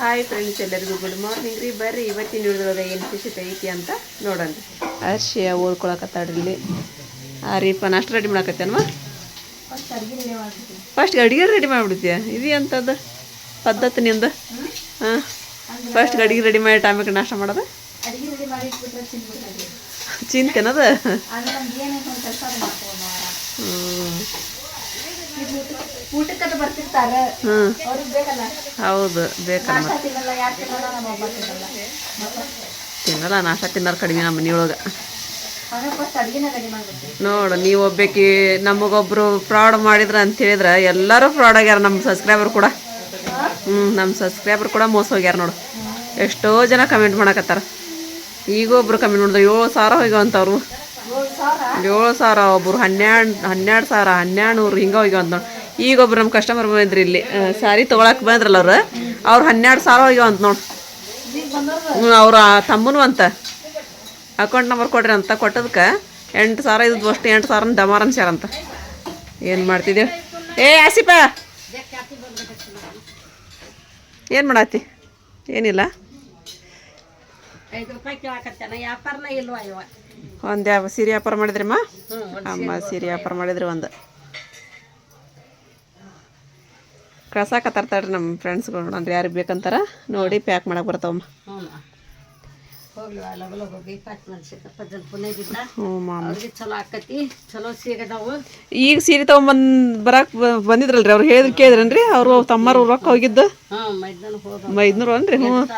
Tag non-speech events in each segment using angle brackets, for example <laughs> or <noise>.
Hi friends ಎಲ್ಲರಿಗೂ good morning ರೀ, ಬರ್ರಿ, ಇವತ್ತಿನ ಹಿಡಿದ್ರೊಳಗೆ ಏನು ಖುಷಿ ಐತಿ ಅಂತ ನೋಡೋಣ ಅರ್ಶಿಯ ಓದ್ಕೊಳಕತ್ತಾಡ್ರಿ ಇಲ್ಲಿ. ಆ ರೀಪ ನಾಷ್ಟ ರೆಡಿ ಮಾಡಕತ್ತೇನವ? ಫಸ್ಟ್ ಅಡುಗೆ ರೆಡಿ ಮಾಡಿಬಿಡ್ತೀಯ? ಇದು ಎಂಥದ್ದು ಪದ್ಧತಿ ನಿಂದ? ಹಾಂ. ಫಸ್ಟ್ ಅಡುಗೆ ರೆಡಿ ಮಾಡಿ ಟೈಮಿಗೆ ನಾಷ್ಟ ಮಾಡೋದು? ಚಿಂತೆನದ ಹ್ಞೂ ಊಟಕ್ಕದು ಬರ್ತಿರ್ತಾರ. ಹ್ಞೂ ಅವ್ರಿಗೆ ಬೇಕಲ್ಲ? ಹೌದು ಬೇಕಲ್ಲ ತಿನ್ನಲ್ಲ ಯಾರು ತಿನ್ನಲ್ಲ ನಮ್ಮ ಒಬ್ಬ ತಿನ್ನಲ್ಲ. ತಿನ್ನಲ್ಲ ನಾಷ್ಟ ತಿನ್ನೋರು ಕಡಿಮೆ ನಮ್ಮ ಮನೆಯೊಳಗೆ. ನೋಡು ನೀವು ಒಬ್ಬಾಕಿ ನಮಗೊಬ್ರು ಫ್ರಾಡ್ ಮಾಡಿದ್ರ ಅಂತ ಹೇಳಿದ್ರೆ ಎಲ್ಲರೂ ಫ್ರಾಡ್ ಆಗ್ಯಾರ ನಮ್ಮ ಸಬ್ಸ್ಕ್ರೈಬರ್ ಕೂಡ. ಹ್ಞೂ ನಮ್ಮ ಸಬ್ಸ್ಕ್ರೈಬರ್ ಕೂಡ ಮೋಸ ಹೋಗ್ಯಾರ ನೋಡು. ಎಷ್ಟೋ ಜನ ಕಮೆಂಟ್ ಮಾಡಕತ್ತಾರ. ಈಗ ಒಬ್ರು ಕಮೆಂಟ್ ಮಾಡಿದ್ರು ಏಳು ಸಾವಿರ ಹೋಗ್ಯಾವಂತವ್ರು. ಏಳು ಸಾವಿರ? ಏಳು ಸಾವಿರ ಒಬ್ರು ಹನ್ನೆರಡು ಹನ್ನೆರಡು ಸಾವಿರ ಹನ್ನೆರಡು ನೂರು ಹಿಂಗೆ ಹೋಗ್ಯಾವಂತ ನೋಡಿ. ಈಗ ಒಬ್ರು ನಮ್ಮ ಕಸ್ಟಮರ್ ಬಂದ್ರಿ ಇಲ್ಲಿ. ಸಾರಿ ತೊಗೊಳಕ್ಕೆ ಬಂದ್ರಲ್ಲ ಅವ್ರು. ಅವ್ರು ಹನ್ನೆರಡು ಸಾವಿರ ಹೋಗ್ಯಾವಂತ ಅಂತ ನೋಡ್. ಹ್ಞೂ ಅವ್ರ ತಮ್ಮನು ಅಂತ. ಅಕೌಂಟ್ ನಂಬರ್ ಕೊಡ್ರಿ ಅಂತ ಕೊಟ್ಟದಕ್ಕೆ ಎಂಟು ಸಾವಿರ ಇದ್ದು ಅಷ್ಟು ಎಂಟು ಸಾವಿರ ಡಮಾರ್ ಅನ್ಸ್ಯಾರಂತ ಏನು ಮಾಡ್ತಿದ್ದೀವಿ ಏ ಆಸಿಪ ಏನು ಮಾಡತ್ತಿ ಏನಿಲ್ಲ. ಒಂದು ಯಾವ ಸೀರೆ ವ್ಯಾಪಾರ ಮಾಡಿದ್ರಮ್ಮ? ಅಮ್ಮ ಸೀರೆ ವ್ಯಾಪಾರ ಮಾಡಿದ್ರಿ ಒಂದು. ಕಳ್ಸಾಕತ್ತಾರ್ತಾಳ್ರಿ ನಮ್ಮ ಫ್ರೆಂಡ್ಸ್ಗಳು ಅಂದ್ರೆ ಯಾರಿಗೆ ಬೇಕಂತಾರ ನೋಡಿ ಪ್ಯಾಕ್ ಮಾಡಕ್ಕೆ ಬರ್ತಾವಮ್ಮ. ಈಗ ಸೀರೆ ತಗೊಂಬಂದ್ ಬರಕ್ಕೆ ಬಂದಿದ್ರಲ್ರಿ ಅವ್ರು ಹೇಳಿದ್ರು ಕೇಳಿದ್ರನ್ರಿ? ಅವರು ತಮ್ಮರು ರೊಕ್ಕ ಹೋಗಿದ್ದು. ಐದ್ನೂರು ಅನ್ರಿ ಹ್ಞೂ. ಹೋದ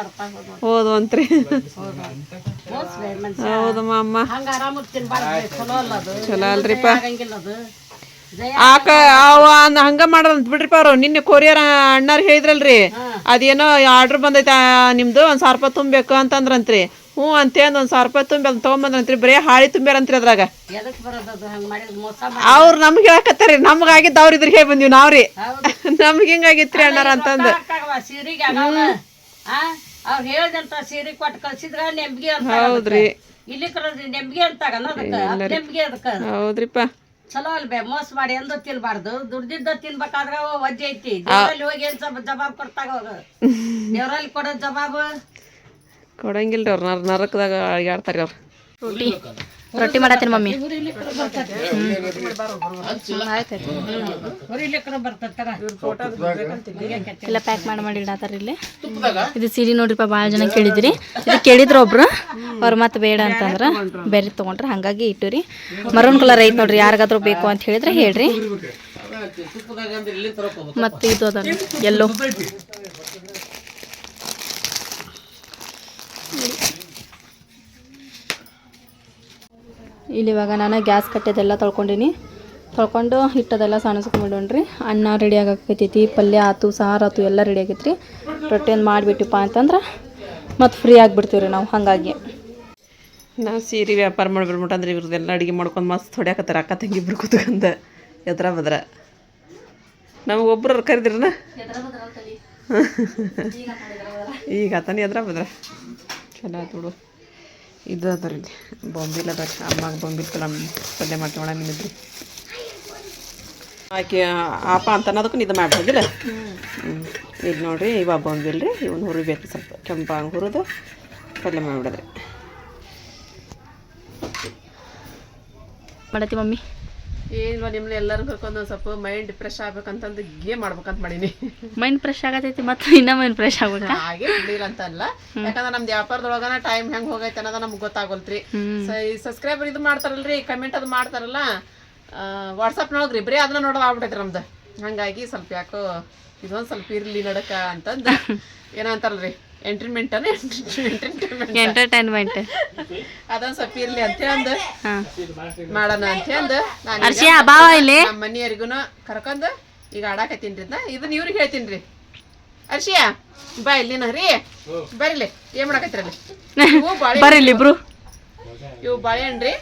ಹೋದು ಅಂತ್ರಿ ಹೌದಮ್ಮ ಅಮ್ಮ ಚಲೋ ಅಲ್ಲ ಅದು. ಚಲೋ ಅಲ್ರಿಪ್ಪ. ಆಗಂಗಿಲ್ಲ ಅದು. ಜಯ ಆಕ ಅವ ಹಂಗ ಮಾಡದಂತ ಬಿಡ್ರಿಪ್ಪ ಅವ್ರು. ನಿನ್ನೆ ಕೊರಿಯರ್ ಅಣ್ಣಾರ್ ಹೇಳಿದ್ರಲ್ರಿ. ಅದೇನೋ ಆರ್ಡರ್ ಬಂದೈತೆ ನಿಮ್ದು ಒಂದ್ ಸಾವಿರ ರೂಪಾಯಿ ತುಂಬಬೇಕು ಅಂತಂದ್ರಂತ್ರಿ. ಹ್ಞೂ ಅಂತೇನು ಒಂದು ಸಾವಿರ ರೂಪಾಯಿ ತುಂಬಿ ಅದನ್ನ ತೊಗೊಂಬಂದ್ರಂತ್ರಿ. ಬರೀ ಹಾಳಿ ತುಂಬ್ಯಾರಂತ್ರಿ ಅದ್ರಾಗ. ಅವ್ರು ನಮ್ಗೆ ಹೇಳಕತ್ತಾರಿ. ನಮ್ಗೆ ಆಗಿದ್ದು ಅವ್ರ ಇದ್ರ ಹೇಳಿ ಬಂದೀವಿ ನಾವ್ರಿ. ರೀ ನಮ್ಗೆ ಹಿಂಗಾಗಿತ್ರಿ ಅಣ್ಣಾರ ಅಂತಂದು. ರೊಕ್ಕ ಸೀರೆಗೆ ಆಗಲ್ಲ. ಆ ಅವ್ರು ಹೇಳ್ದಂತ ಸೀರೆ ಕೊಟ್ಟು ಕಳ್ಸಿದ್ರ ನೆಂಬಿಗೆ ಅಂತ ಹೌದ್ರಿ. ಇಲ್ಲಿ ಕರೋದ್ರಿ ನೆಂಬಿಗೆ ಅಂತ ಅದಕ್ಕೆ. ನೆಂಬಿಗೆ ಅದಕ್ಕೆ. ಹೌದ್ರಿಪ್ಪ. ಚಲೋ ಅಲ್ಬೇ ಮೋಸ ಮಾಡಿ ಎಂದು ತಿನ್ಬಾರ್ದು. ದುಡ್ದಿದ್ದ ತಿನ್ಬೇಕಾದ್ರ ವಜ್ಜೆ ಐತಿ. ದೇವರಲ್ಲಿ ಹೋಗಿ ಏನ್ ಜಬ- ಜವಾಬ್ ಕೊಡ್ತಾಗ ಹೋಗ. ದೇವರಲ್ಲಿ ಕೊಡೋ ಜವಾಬು? ಕೊಡಂಗಿಲ್ರಿ ಅವ್ರು ನರ ನರಕದಾಗ ಅಳ್ಗಾಡ್ತಾರಿ ಅವ್ರು. ರೊಟ್ಟಿ ರೊಟ್ಟಿ ಮಾಡತ್ತೀನಿ ಮಮ್ಮಿ. ಇಲ್ಲ ಪ್ಯಾಕ್ ಮಾಡಿ ಮಾಡಿ ಇಡತ್ತಾರ ಇಲ್ಲಿ. ಇದು ಸೀರೆ ನೋಡ್ರಿಪ್ಪ ಭಾಳ ಜನ ಕೇಳಿದ್ರಿ. ಇದು ಕೇಳಿದ್ರು ಒಬ್ರು. ಅವ್ರು ಮತ್ತೆ ಬೇಡ ಅಂತಂದ್ರೆ ಬೇರೆ ತೊಗೊಂಡ್ರ. ಹಾಗಾಗಿ ಇಟ್ಟು ರೀ ಮರೂನ್ ಕಲರ್ ಐತೆ ನೋಡ್ರಿ ಯಾರಿಗಾದ್ರೂ ಬೇಕು ಅಂತ ಹೇಳಿದ್ರೆ ಹೇಳ್ರಿ. ಮತ್ತೆ ಇದು ಅದ ಎಲ್ಲೋ ಇಲ್ಲಿ ಇವಾಗ ನಾನು ಗ್ಯಾಸ್ ಕಟ್ಟೆದೆಲ್ಲ ತೊಳ್ಕೊಂಡಿನಿ. ತೊಳ್ಕೊಂಡು ಹಿಟ್ಟದೆಲ್ಲ ಸಾಣಿಸ್ಕೊಂಡ್ಬಿಡೋಣ್ರಿ ಅನ್ನ ರೆಡಿ ಆಗಕೈತೈತಿ ಪಲ್ಯ, ಆತು, ಸಾರು, ಆತು ಎಲ್ಲ ರೆಡಿ ಆಗೈತ್ರಿ. ರೊಟ್ಟಿ ಒಂದು ಮಾಡಿಬಿಟ್ಟಿಪ್ಪ ಅಂತಂದ್ರೆ ಮತ್ತು ಫ್ರೀ ಆಗಿಬಿಡ್ತೀವಿ ರೀ ನಾವು. ಹಾಗಾಗಿ ನಾವು ಸೀರೆ ವ್ಯಾಪಾರ ಮಾಡ್ಬಿಡ್ಬಿಟ್ಟು ಅಂದ್ರೆ ಇವ್ರದ್ದೆಲ್ಲ ಅಡುಗೆ ಮಾಡ್ಕೊಂಡು ಮಸ್ತ್ ಹೊಡ್ಯಾಕತ್ತಾರ ಅಕ್ಕ ತಂಗಿ ಇಬ್ರು ಕೂತ್ಕೊಂಡ ಎದ್ರ ಬದ್ರ. ನಮಗೆ ಒಬ್ರು ಕರೆದ್ರನ? <laughs> ಈಗ ಆತನ ಎದ್ರ ಬದ್ರ? ಚಲೋ ಆತು ಬಿಡು. ಇದು ಅದ ಇಲ್ಲಿ ಬೊಂಬಿಲ್ ಅದ ಅಮ್ಮಗೆ ಬೊಂಬಿಲ್ ಪಲ್ಯ ಪಲ್ಯ ಮಾಡ್ಕೊಂಡ ನಿಮ್ಮಿದ್ರಿ ಆಕೆ ಆಪ ಅಂತ ಅನ್ನೋದಕ್ಕೂ ಇದು ಮಾಡ್ಬೋದಿಲ್ಲ ಇದು ನೋಡಿರಿ, ಇವ ಬೊಂಬಿಲ್ ರೀ ಇವನು ಹುರಿಬೇಕು ಸ್ವಲ್ಪ. ಕೆಂಪಂಗೆ ಹುರಿದು ಪಲ್ಯ ಮಾಡಿಬಿಡದ್ರಿ. ಮಾಡತ್ತಿ ಮಮ್ಮಿ. ಏನಿಲ್ವ ನಿಮ್ಮನ್ನ ಎಲ್ಲರೂ ಕರ್ಕೊಂಡು ಒಂದು ಸ್ವಲ್ಪ ಮೈಂಡ್ ಫ್ರೆಶ್ ಆಗ್ಬೇಕಂತಂದು ಗೇಮ್ ಮಾಡ್ಬೇಕಂತ ಮಾಡೀನಿ. ಮೈಂಡ್ ಫ್ರೆಶ್ ಆಗತೈತಿ ಮತ್ತೆ ಇನ್ನ ಮೈಂಡ್ ಫ್ರೆಶ್ ಆಗ್ಬೇಕು? ಹಾಗೆ ಬಿಡಿಲ್ಲ ಅಂತ ಅಲ್ಲ. ಯಾಕಂದ್ರೆ ನಮ್ದು ವ್ಯಾಪಾರದೊಳಗನ ಟೈಮ್ ಹೆಂಗ್ ಹೋಗೈತೆ ಅನ್ನೋದ ನಮ್ಗೆ ಗೊತ್ತಾಗೋಲ್ತ್ರಿ. ಸೊ ಈ ಸಬ್ಸ್ಕ್ರೈಬರ್ ಇದು ಮಾಡ್ತಾರಲ್ರಿ ಕಮೆಂಟ್ ಅದು ಮಾಡ್ತಾರಲ್ಲ ವಾಟ್ಸಪ್ನೊಳಗೆ ರೀ ಬರೀ ಅದನ್ನ ನೋಡೋದು ಆಗ್ಬಿಟ್ಟೈತೆ ನಮ್ದು. ಹಂಗಾಗಿ ಸ್ವಲ್ಪ ಯಾಕೋ ಇದೊಂದು ಸ್ವಲ್ಪ ಇರ್ಲಿ ನಡಕ ಅಂತಂದು. <laughs> ಏನೋ ಅಂತಾರಲ್ರಿ ಎಂಟರ್ಟೈನ್ಮೆಂಟ್ ಎಂಟರ್ಟೈನ್ಮೆಂಟ್ ಎಂಟರ್ಟೈನ್ಮೆಂಟ್ ಅದೊಂದು ಸ್ವಲ್ಪ ಇರ್ಲಿ ಅಂತ ಅಂದು ಮಾಡೋಣ ಅಂತ ಅಂದ ನಾನು ಅರ್ಶಿಯ ಬಾವ ಇಲ್ಲಿ? ನಮ್ಮ ಮನೆಯವ್ರಿಗೂ ಕರ್ಕೊಂಡು ಈಗ ಆಡಾಕತ್ತೀನಿ ಇದನ್ನ. ಇವ್ರಿಗೆ ಹೇಳ್ತೀನಿ ರೀ. ಅರ್ಷಿಯ ಬಾ ಇಲ್ಲಿ ನೀ ರೀ ಬರ್ಲಿ ಏನ್ ಬರ್ರಿ ಇಲ್ಲಿ ಇಬ್ರು. ಇವು ಬಾಳೆಹಣ್ಣು ರೀ.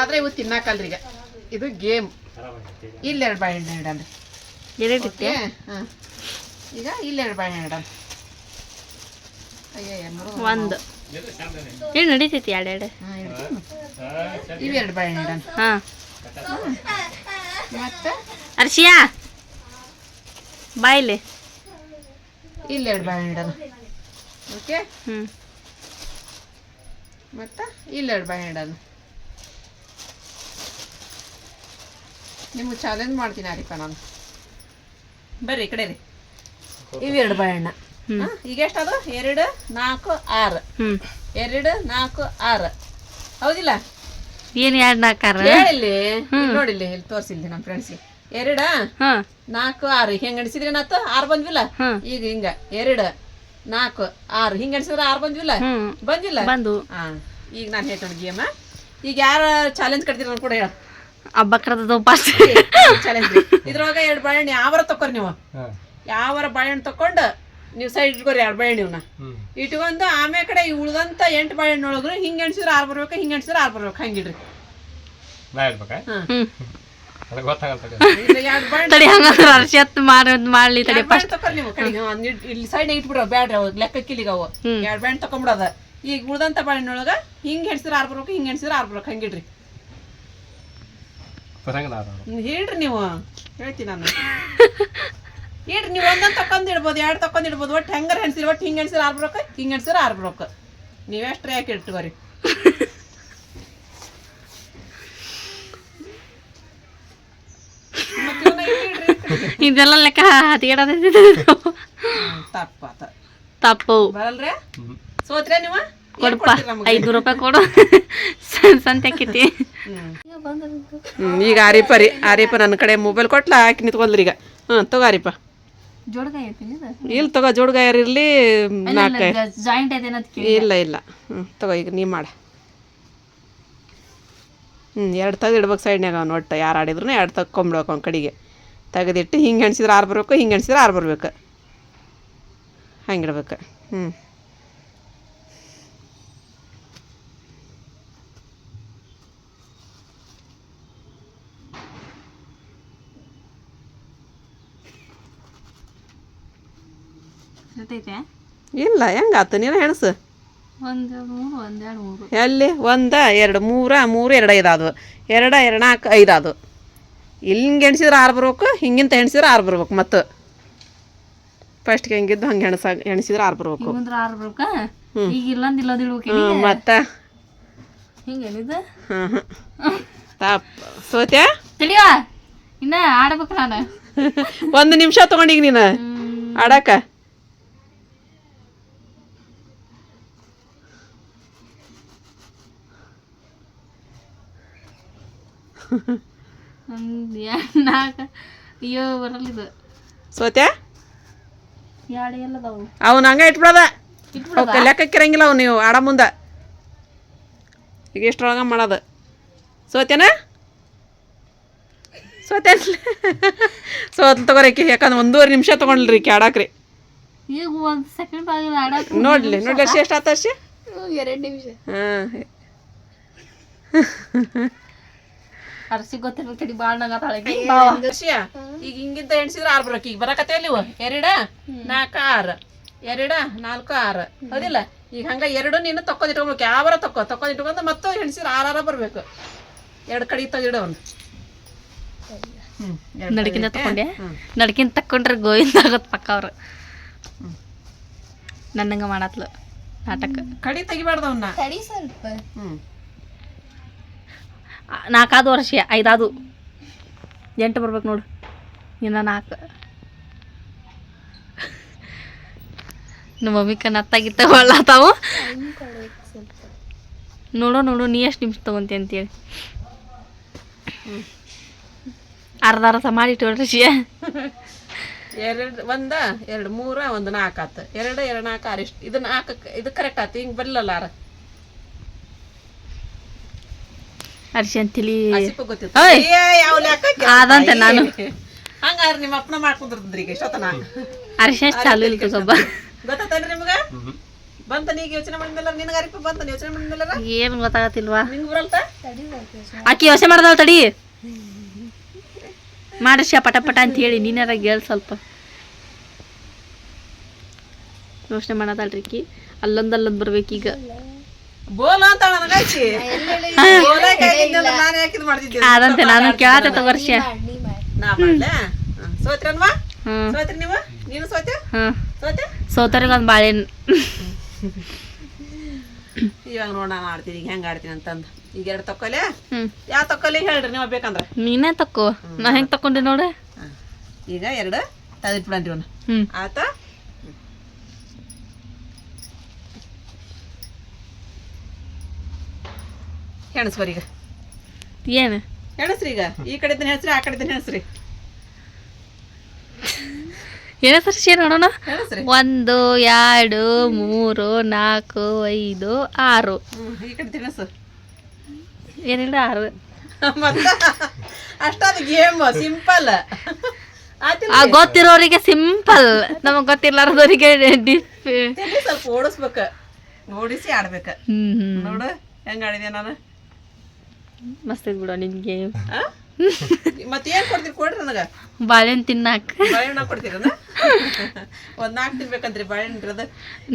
ಆದ್ರೆ ಇವು ತಿನ್ನಾಕಲ್ರಿ ಈಗ. ಇದು ಗೇಮ್. ಇಲ್ಲೆರಡು ಬಾಳೆಹಣ್ಣು ಇಡಂದ್ರೆ ಈಗ ಇಲ್ಲೆರಡು ಬಾಳೆಹಣ್ಣು ಇಡಂದ್ರೆ ಒಂದು. ಏನು ನಡೀತೈತಿ ಎರಡೆರಡು ಇವೆರಡು ಬಾಳೆ ಹಾಂ. ಮತ್ತೆ? ಅರ್ಶಿಯಾ ಬಾಯಿಲೆ ಇಲ್ಲೆರಡು ಬಾಳೆಹಣ್ಣು ಇಡನ್ ಓಕೆ? ಹ್ಞೂ ಮತ್ತು? ಇಲ್ಲೆರಡು ಬಾಳೆಹಣ್ಣು ನಿಮ್ಗೆ ಚಾಲೆಂಜ್ ಮಾಡ್ತೀನಿ ಅರಿಪ್ಪ ನಾನು. ಬರ್ರಿ ಈ ಕಡೆ ರೀ ಇವೆರಡು ಬಾಳೆಹಣ್ಣ ಈಗ ಎಷ್ಟದು? ಎರಡು ನಾಲ್ಕು ಆರು. ಹ್ಞೂ ಎರಡು ನಾಲ್ಕು ಆರು. ಹೌದಿಲ್ಲ? ಏನು ಎರಡು ಆರು? ಹೇಳಿ ನೋಡಿಲ್ಲಿ ಇಲ್ಲಿ ತೋರಿಸಿಲ್ಲ ನಮ್ಮ ಫ್ರೆಂಡ್ಸ್ಗೆ ಎರಡ ಹಾಂ. ನಾಲ್ಕು ಆರು. ಹೆಂಗ್ ಅಣಿಸಿದ್ರಿ ನಾತು ಆರು ಬಂದ್ವಿಲ್ಲ. ಈಗ ಹಿಂಗ. ಎರಡು ನಾಲ್ಕು ಆರು. ಹಿಂಗ ಅಣಿಸಿದ್ರೆ ಆರು ಬಂದ್ವಿಲ್ಲ? ಬಂದಿಲ್ಲ? ಬಂದು. ಈಗ ನಾನು ಹೇಳ್ತೀನಿ ಗೇಮ ಈಗ ಯಾರ ಚಾಲೆಂಜ್ ಕಟ್ತೀರ ನಾನು ಕೂಡ ಹೇಳ. ಪಾಸ್. ಚಾಲೆಂಜ್ ಇದ್ರೊಳಗ ಎರಡು ಬಾಳೆಹಣ್ಣು ಯಾವರ ತಕೋರಿ ನೀವು? ಯಾವರ ಬಾಳೆಹಣ್ಣು ತಕೊಂಡು ನೀವು ಸೈಡ್ ಇಟ್ಕೋರಿ ಎರಡು ಬಾಳೆಹಣ್ಣು ಇಟ್ಕೊಂಡು ಆಮೇಲೆ ಕಡೆ ಈ ಉಳ್ದಂತ ಎಂಟು ಬಾಳೆಹಣ್ಣು ಒಳಗ್ರು ಹಿಂಗೆ ಎಣ್ಸಿದ್ರೆ ಆರು ಬರ್ಬೇಕು ಹಿಂಗೆ ಎಣ್ಸಿದ್ರೆ ಆರು ಬರ್ಬೇಕು ಹಂಗಿಡ್ರಿ. ನಾ ಹೇಳ್ಬೇಕಾ? ನನಗೆ ಗೊತ್ತಾಗಲ್ಲ ಇದು ಎರಡು ಬಾಳೆಹಣ್ಣು ತಡಿ ಹಂಗಂದ್ರೆ ಅರ್ಶತ್ ಮಾಡೋದು ಮಾಡಲಿ ತಡಿ ಎರಡ್ ನೀವು ಕಡೆಗೆ ಒಂದ್ ಇಟ್- ಇಲ್ಲಿ ಸೈಡ್ ಇಟ್ಬಿಡ್ರಿ ಬ್ಯಾಡ್ರಿ ಅವು ಕಿಲಿಗ ಅವು. ಎರಡು ಬ್ಯಾಂಡ್ ತಕೊಂಡ್ಬಿಡೋದ ಈಗ ಉಳ್ದಂತ ಬಾಳೆಹಣ್ಣೊಳಗ ಹಿಂಗೆ ಹೆಣ್ಸಿದ್ರೆ ಆರು ಬರ್ಬೇಕು ಹಿಂಗೆ ಎಣ್ಸಿದ್ರೆ ಆರು ಬರ್ಬೇಕು ಹಂಗಿಡ್ರಿ. ಬರಂಗಿಲ್ಲ ಹ್ಮ್, ಹೇಳ್ರಿ ನೀವು. ಹೇಳ್ತೀನಿ ನಾನು. <laughs> ಹೇಳ್ರಿ ನೀವು ಒಂದೊಂದು ತಕೊಂಡ್ ಇಡ್ಬೋದು ಎರಡು ತಕೊಂಡ್ ಇಡ್ಬೋದು ಒಟ್ಟು ಹೆಂಗಾರ ಹೆಣ್ಸಿರಿ ಒಟ್ಟು ಹಿಂಗೆ ಹೆಣ್ಸಿರ ಆರ್ ಬ್ರೋಕ ಹಿಂಗೆ ಹೆಣ್ಸಿರ ಆರ್ ಬ್ರೋಕ ನೀವೆಷ್ಟು ಯಾಕೆ ಇಟ್ಕೋರಿ? ಇಡ್ರಿ? ಇದೆಲ್ಲ ಲೆಕ್ಕ ಹತ್ತಿಗೆಡದ ತಪ್ಪಾತ ತಪ್ಪು ಬರಲ್ರಿ? ಸೋತ್ರೆ ನೀವು? ಕೊಡಪ್ಪ ಐದ್ನೂರು ರೂಪಾಯಿ ಕೊಡು. ಸಂತೆ ಹ್ಮ್, ಈಗ ಆರಿಪ ರೀ ಆರಿಪ ನನ್ನ ಕಡೆ ಮೊಬೈಲ್ ಕೊಟ್ಲ ಹಾಕಿ ನಿಂತ್ಕೊಂಡ್ರಿ ಈಗ. ಹ್ಞೂ ತಗೋ ಆರಿಪ. ಜೋಡ್ಗಾಯಿ ಇಲ್ಲಿ ತಗೋ ಜೋಡ್ಗಾಯರ್ ಇರಲಿ ನಾಲ್ಕು. ಜಾಯಿಂಟ್ ಐತೆ ಇಲ್ಲ ಇಲ್ಲ. ಹ್ಞೂ ತಗೋ ಈಗ ನೀ ಮಾಡ. ಹ್ಞೂ ಎರಡು ತೆಗ್ದು ಇಡ್ಬೇಕು ಸೈಡ್ನ್ಯಾಗ ಅವ್ನು ಒಟ್ಟು. ಯಾರು ಆಡಿದ್ರು ಎರಡು ತಗೊಂಬಿಡ್ಬೇಕು ಅವ್ನ ಕಡೆಗೆ. ತೆಗೆದಿಟ್ಟು ಹಿಂಗೆ ಎಣ್ಸಿದ್ರೆ ಆರು ಬರ್ಬೇಕು ಹಿಂಗೆ ಎಣ್ಸಿದ್ರೆ ಆರು ಬರ್ಬೇಕು. ಹಂಗಿಡ್ಬೇಕು. ಹ್ಞೂ ಇಲ್ಲ ಹೆಂಗಾತು? ನೀನು ಹೆಣಸು? ಒಂದು ಮೂರು ಒಂದೆರಡು ಮೂರು. ಎಲ್ಲಿ? ಒಂದ ಎರಡು ಮೂರ ಮೂರು ಎರಡು ಐದು ಆದವು ಎರಡ ಎರಡು ನಾಲ್ಕು ಇಲ್ಲಿ ಹಿಂಗೆ ಎಣ್ಸಿದ್ರೆ ಆರು ಬರ್ಬೇಕು ಹಿಂಗಿಂತ ಎಣ್ಸಿದ್ರೆ ಆರು ಬರ್ಬೇಕು ಮತ್ತು. ಫಸ್ಟ್ಗೆ ಹೆಂಗಿದ್ದು ಹಂಗೆ ಹೆಣಸ ಎಣ್ಸಿದ್ರೆ ಆರು ಬರ್ಬೇಕು. ಮುಂದ್ರ ಆರು ಬರ್ಬೇಕಾ? ಈಗ ಇಲ್ಲೊಂದು ಮತ್ತು? ಹಿಂಗೆ ಏನಿದು ಹಾಂ ಹಾಂ ತಪ್ಪ ಸೋತ್ಯಾ? ತಿಳಿಯೋ? ಇನ್ನ ಆಡ್ಬೇಕು ನಾನು. <laughs> ಒಂದು ನಿಮಿಷ ತೊಗೊಂಡೀಗ ನೀನು. ಆಡಕ ಒಂದು ಎರಡು ನಾಲ್ಕು ಅಯ್ಯೋ ಬರಲ್ಲ ಇದು. ಸೋತ್ಯಾ? ಎರಡು ಎಲ್ಲದವು? ಅವ್ನು ಹಂಗೆ ಇಟ್ಬಿಡದ. ಅವಕ್ಕೆ ಲೆಕ್ಕಕ್ಕಿರಂಗಿಲ್ಲ ಅವು ನೀವು ಆಡ ಮುಂದೆ. ಈಗ ಎಷ್ಟರೊಳಗ ಮಾಡೋದು. ಸೋತೇನ ಸೋತೇನ ಸೋತ್ ತಗೋರಿಕಿ ಯಾಕಂದ್ರೆ ಒಂದೂವರೆ ನಿಮಿಷ ತೊಗೊಂಡ್ರಿ ಈಕೆ ಆಡಾಕ್ರಿ. ಈಗ ಒಂದು ಸೆಕೆಂಡ್ ಆಗಿಲ್ಲ ಆಡಕ್ಕೆ ನೋಡ್ಲಿ ನೋಡ್ಲಿ ಅಷ್ಟೇ ಎಷ್ಟು ಆತ ಅಷ್ಟೇ? ಎರಡು ನಿಮಿಷ. ಹಾಂ. ಅರ್ಸಿ ಗೊತ್ತಿಲ್ಲ ಕಡೆ ಭಾಳ ನಗತಾಳೆ ದರ್ಶಿಯ ಈಗ ಹಿಂಗಿಂತ ಎಣಿಸಿದ್ರ ಆರ್ ಬರಕ್. ಈಗ ಬರಕತ್ತೇವ ನೀವು ಎರಡ ನಾಲ್ಕು ಆರ್. ಎರಡ ನಾಲ್ಕು ಆರ್. ಹೌದಿಲ್ಲ? ಈಗ ಹಂಗ ಎರಡು ನೀನು ತಕ್ಕೊಂಡ್ ಇಟ್ಕೊಬೇಕು. ಯಾವಾರ ತಕ್ಕೋ? ತಕ್ಕೊಂಡ್ ಇಟ್ಕೊಂಡು ಮತ್ತೆ ಎಣಿಸಿದ್ರ ಆರಾರ ಬರ್ಬೇಕು. ಎರಡು ಕಡೆ ತಗಿಡ ಅವ್ನು. ಹ್ಮ್ ಎರಡ್ ನಡಕಿಂದ. ತಕೊಂಡೆ ಹ್ಮ್. ನಡಕಿಂದ ತಕೊಂಡ್ರೆ ಗೋವಿಂದ ಆಗತ್ ಪಕ್ಕ ಅವ್ರು. ನನ್ನಂಗ ಮಾಡತ್ಲು. ನಾಟಕ. ಕಡಿ ತೆಗಿಬಾರ್ದು ಅವನ್ನ ಹ್ಮ್. ಆ, ನಾಲ್ಕಾದು ವರ್ಷ, ಐದಾದು. ಎಂಟು ಬರ್ಬೇಕು ನೋಡು. ಇನ್ನ ನಾಲ್ಕು. ನಮ್ಮ ಮಮ್ಮಿ ಕನ್ನತ್ತಾಗಿತ್ತ ಒಳ್ಳತಾವು ನೋಡು ನೋಡು, ನೀ ಎಷ್ಟು ನಿಮಿಷ ತಗೊಂತಿ ಅಂತೇಳಿ. ಅರ್ಧ ಅರ್ಧ ಮಾಡಿ ಇಟ್ಟು ಶಿಯ. ಎರಡು, ಒಂದ, ಎರಡು, ಮೂರ, ಒಂದು ನಾಲ್ಕು ಆತು. ಎರಡು ಎರಡು, ನಾಲ್ಕು, ಆರು, ಇಷ್ಟು. ಇದು ನಾಲ್ಕು ಇದು ಕರೆಕ್ಟ್ ಆತು. ಹಿಂಗೆ ಬರ್ಲಲ್ಲ ಆರ ಅರ್ಶಿ ಅಂತಿಲಿ ಓಯ್. ಏ, ಯಾವ ಲೆಕ್ಕಕ್ಕೆ ಅದಂತೆ ನಾನು. ಹಂಗಾರ ನಿಮ್ಮ ಅಪ್ಪನ ಮಾಡ್ಕೊಂಡ್ರಿ ಈಗ ಎಷ್ಟೊತ್ತನ? ಅರ್ಶಿ ಅಷ್ಟು ಚಾಲು ಇಲ್ಲ ಸ್ವಲ್ಪ. ಗೊತ್ತಾತೇನ್ರಿ ನಿಮ್ಗ? ಬಂತ ನೀಗ ಯೋಚನೆ ಮಾಡಿದ್ಮೇಲೆ ನಿನಗ ಅರಿಪ ಬಂತ? ಯೋಚನೆ ಮಾಡಿದ್ಮೇಲೆ ಏನು ಗೊತ್ತಾಗತ್ತಿಲ್ವಾ? ನಿಂಗೆ ಬರಲ್ತ? ಆಕಿ ಯೋಚನೆ ಮಾಡ್ದಾಳ ತಡಿ. ಮಾಡಿಸ್ಯ ಪಟ ಪಟ ಅಂತ ಹೇಳಿ ನೀನಾರ ಗೇಳ್ ಸ್ವಲ್ಪ. ಯೋಚನೆ ಮಾಡದಲ್ರಿ ಅಕ್ಕಿ ಅಲ್ಲೊಂದ್ ಅಲ್ಲೊಂದ್ ಬರ್ಬೇಕೀಗ. ಬೋಲ ಅಂತ ಅದಂತೆ ನಾನು ಕೇಳತ್ತ ವರ್ಷ. ಸೋತರಿಗೆ ಒಂದು ಬಾಳೆಹಣ್ಣು ಇವಾಗ ನೋಡ ನಾನು ಆಡ್ತೀನಿ ಈಗ ಹೆಂಗ ಆಡ್ತೀನಿ ಅಂತಂದು. ಈಗ ಎರಡು ತಕ್ಕೊಲೆ? ಹ್ಮ್. ಯಾವ ತಕ್ಕೊಲೆ ಹೇಳ್ರಿ ನೀವು ಬೇಕಂದ್ರೆ. ನೀನೇ ತಕ್ಕೋ. ನಾ ಹೆಂಗ್ ತಕೊಂಡೆ ನೋಡ. ಈಗ ಎರಡು ಹ್ಮ್. ಆತ? ಹೆಣಸ್ಬರಿ ಈಗ. ಏನು? ಹೆಣಸ್ರಿ ಈಗ. ಈ ಕಡೆ ಹೆಣಸ್ರಿ ಆ ಕಡೆ ಹೆಣಸ್ರಿ. ಏನ ಶೇರ್ ನೋಡೋಣ ಹೆಣಸ್ರಿ. ಒಂದು ಎರಡು ಮೂರು ನಾಲ್ಕು ಐದು ಆರು. ಈ ಕಡೆ ತಿನಸು ಏನಿಲ್ಲ ಆರು. ಮತ್ತ? ಅಷ್ಟಾದ ಗೇಮ್ ಸಿಂಪಲ್. ಆ ಗೊತ್ತಿರೋರಿಗೆ ಸಿಂಪಲ್. ನಮಗ್ ಗೊತ್ತಿರ್ಲಾರ್ದವ್ರಿಗೆ ಸ್ವಲ್ಪ ಓಡಿಸ್ಬೇಕ. ಓಡಿಸಿ ಆಡ್ಬೇಕ. ನೋಡು ಹೆಂಗ್ ಆಡಿದೆ ನಾನು? ಮಸ್ತ್ ಐತ್ ಬಿಡು ನಿನ್ಗೆ. ಮತ್ತೆ ಮತ್ ಏನ್ ಕೊಡ್ತೀರಿ ಕೊಡ್ರಿ ನನಗ? ಬಾಳೆಹಣ್ಣು ತಿನ್ನಾಕ. ಬಾಳೆಹಣ್ಣ ಕೊಡ್ತೀರ ಒಂದ್ ನಾಕ್ ತಿನ್ಬೇಕಂತ್ರಿ ಬಾಳೆಹಣ್ಣು ಅದ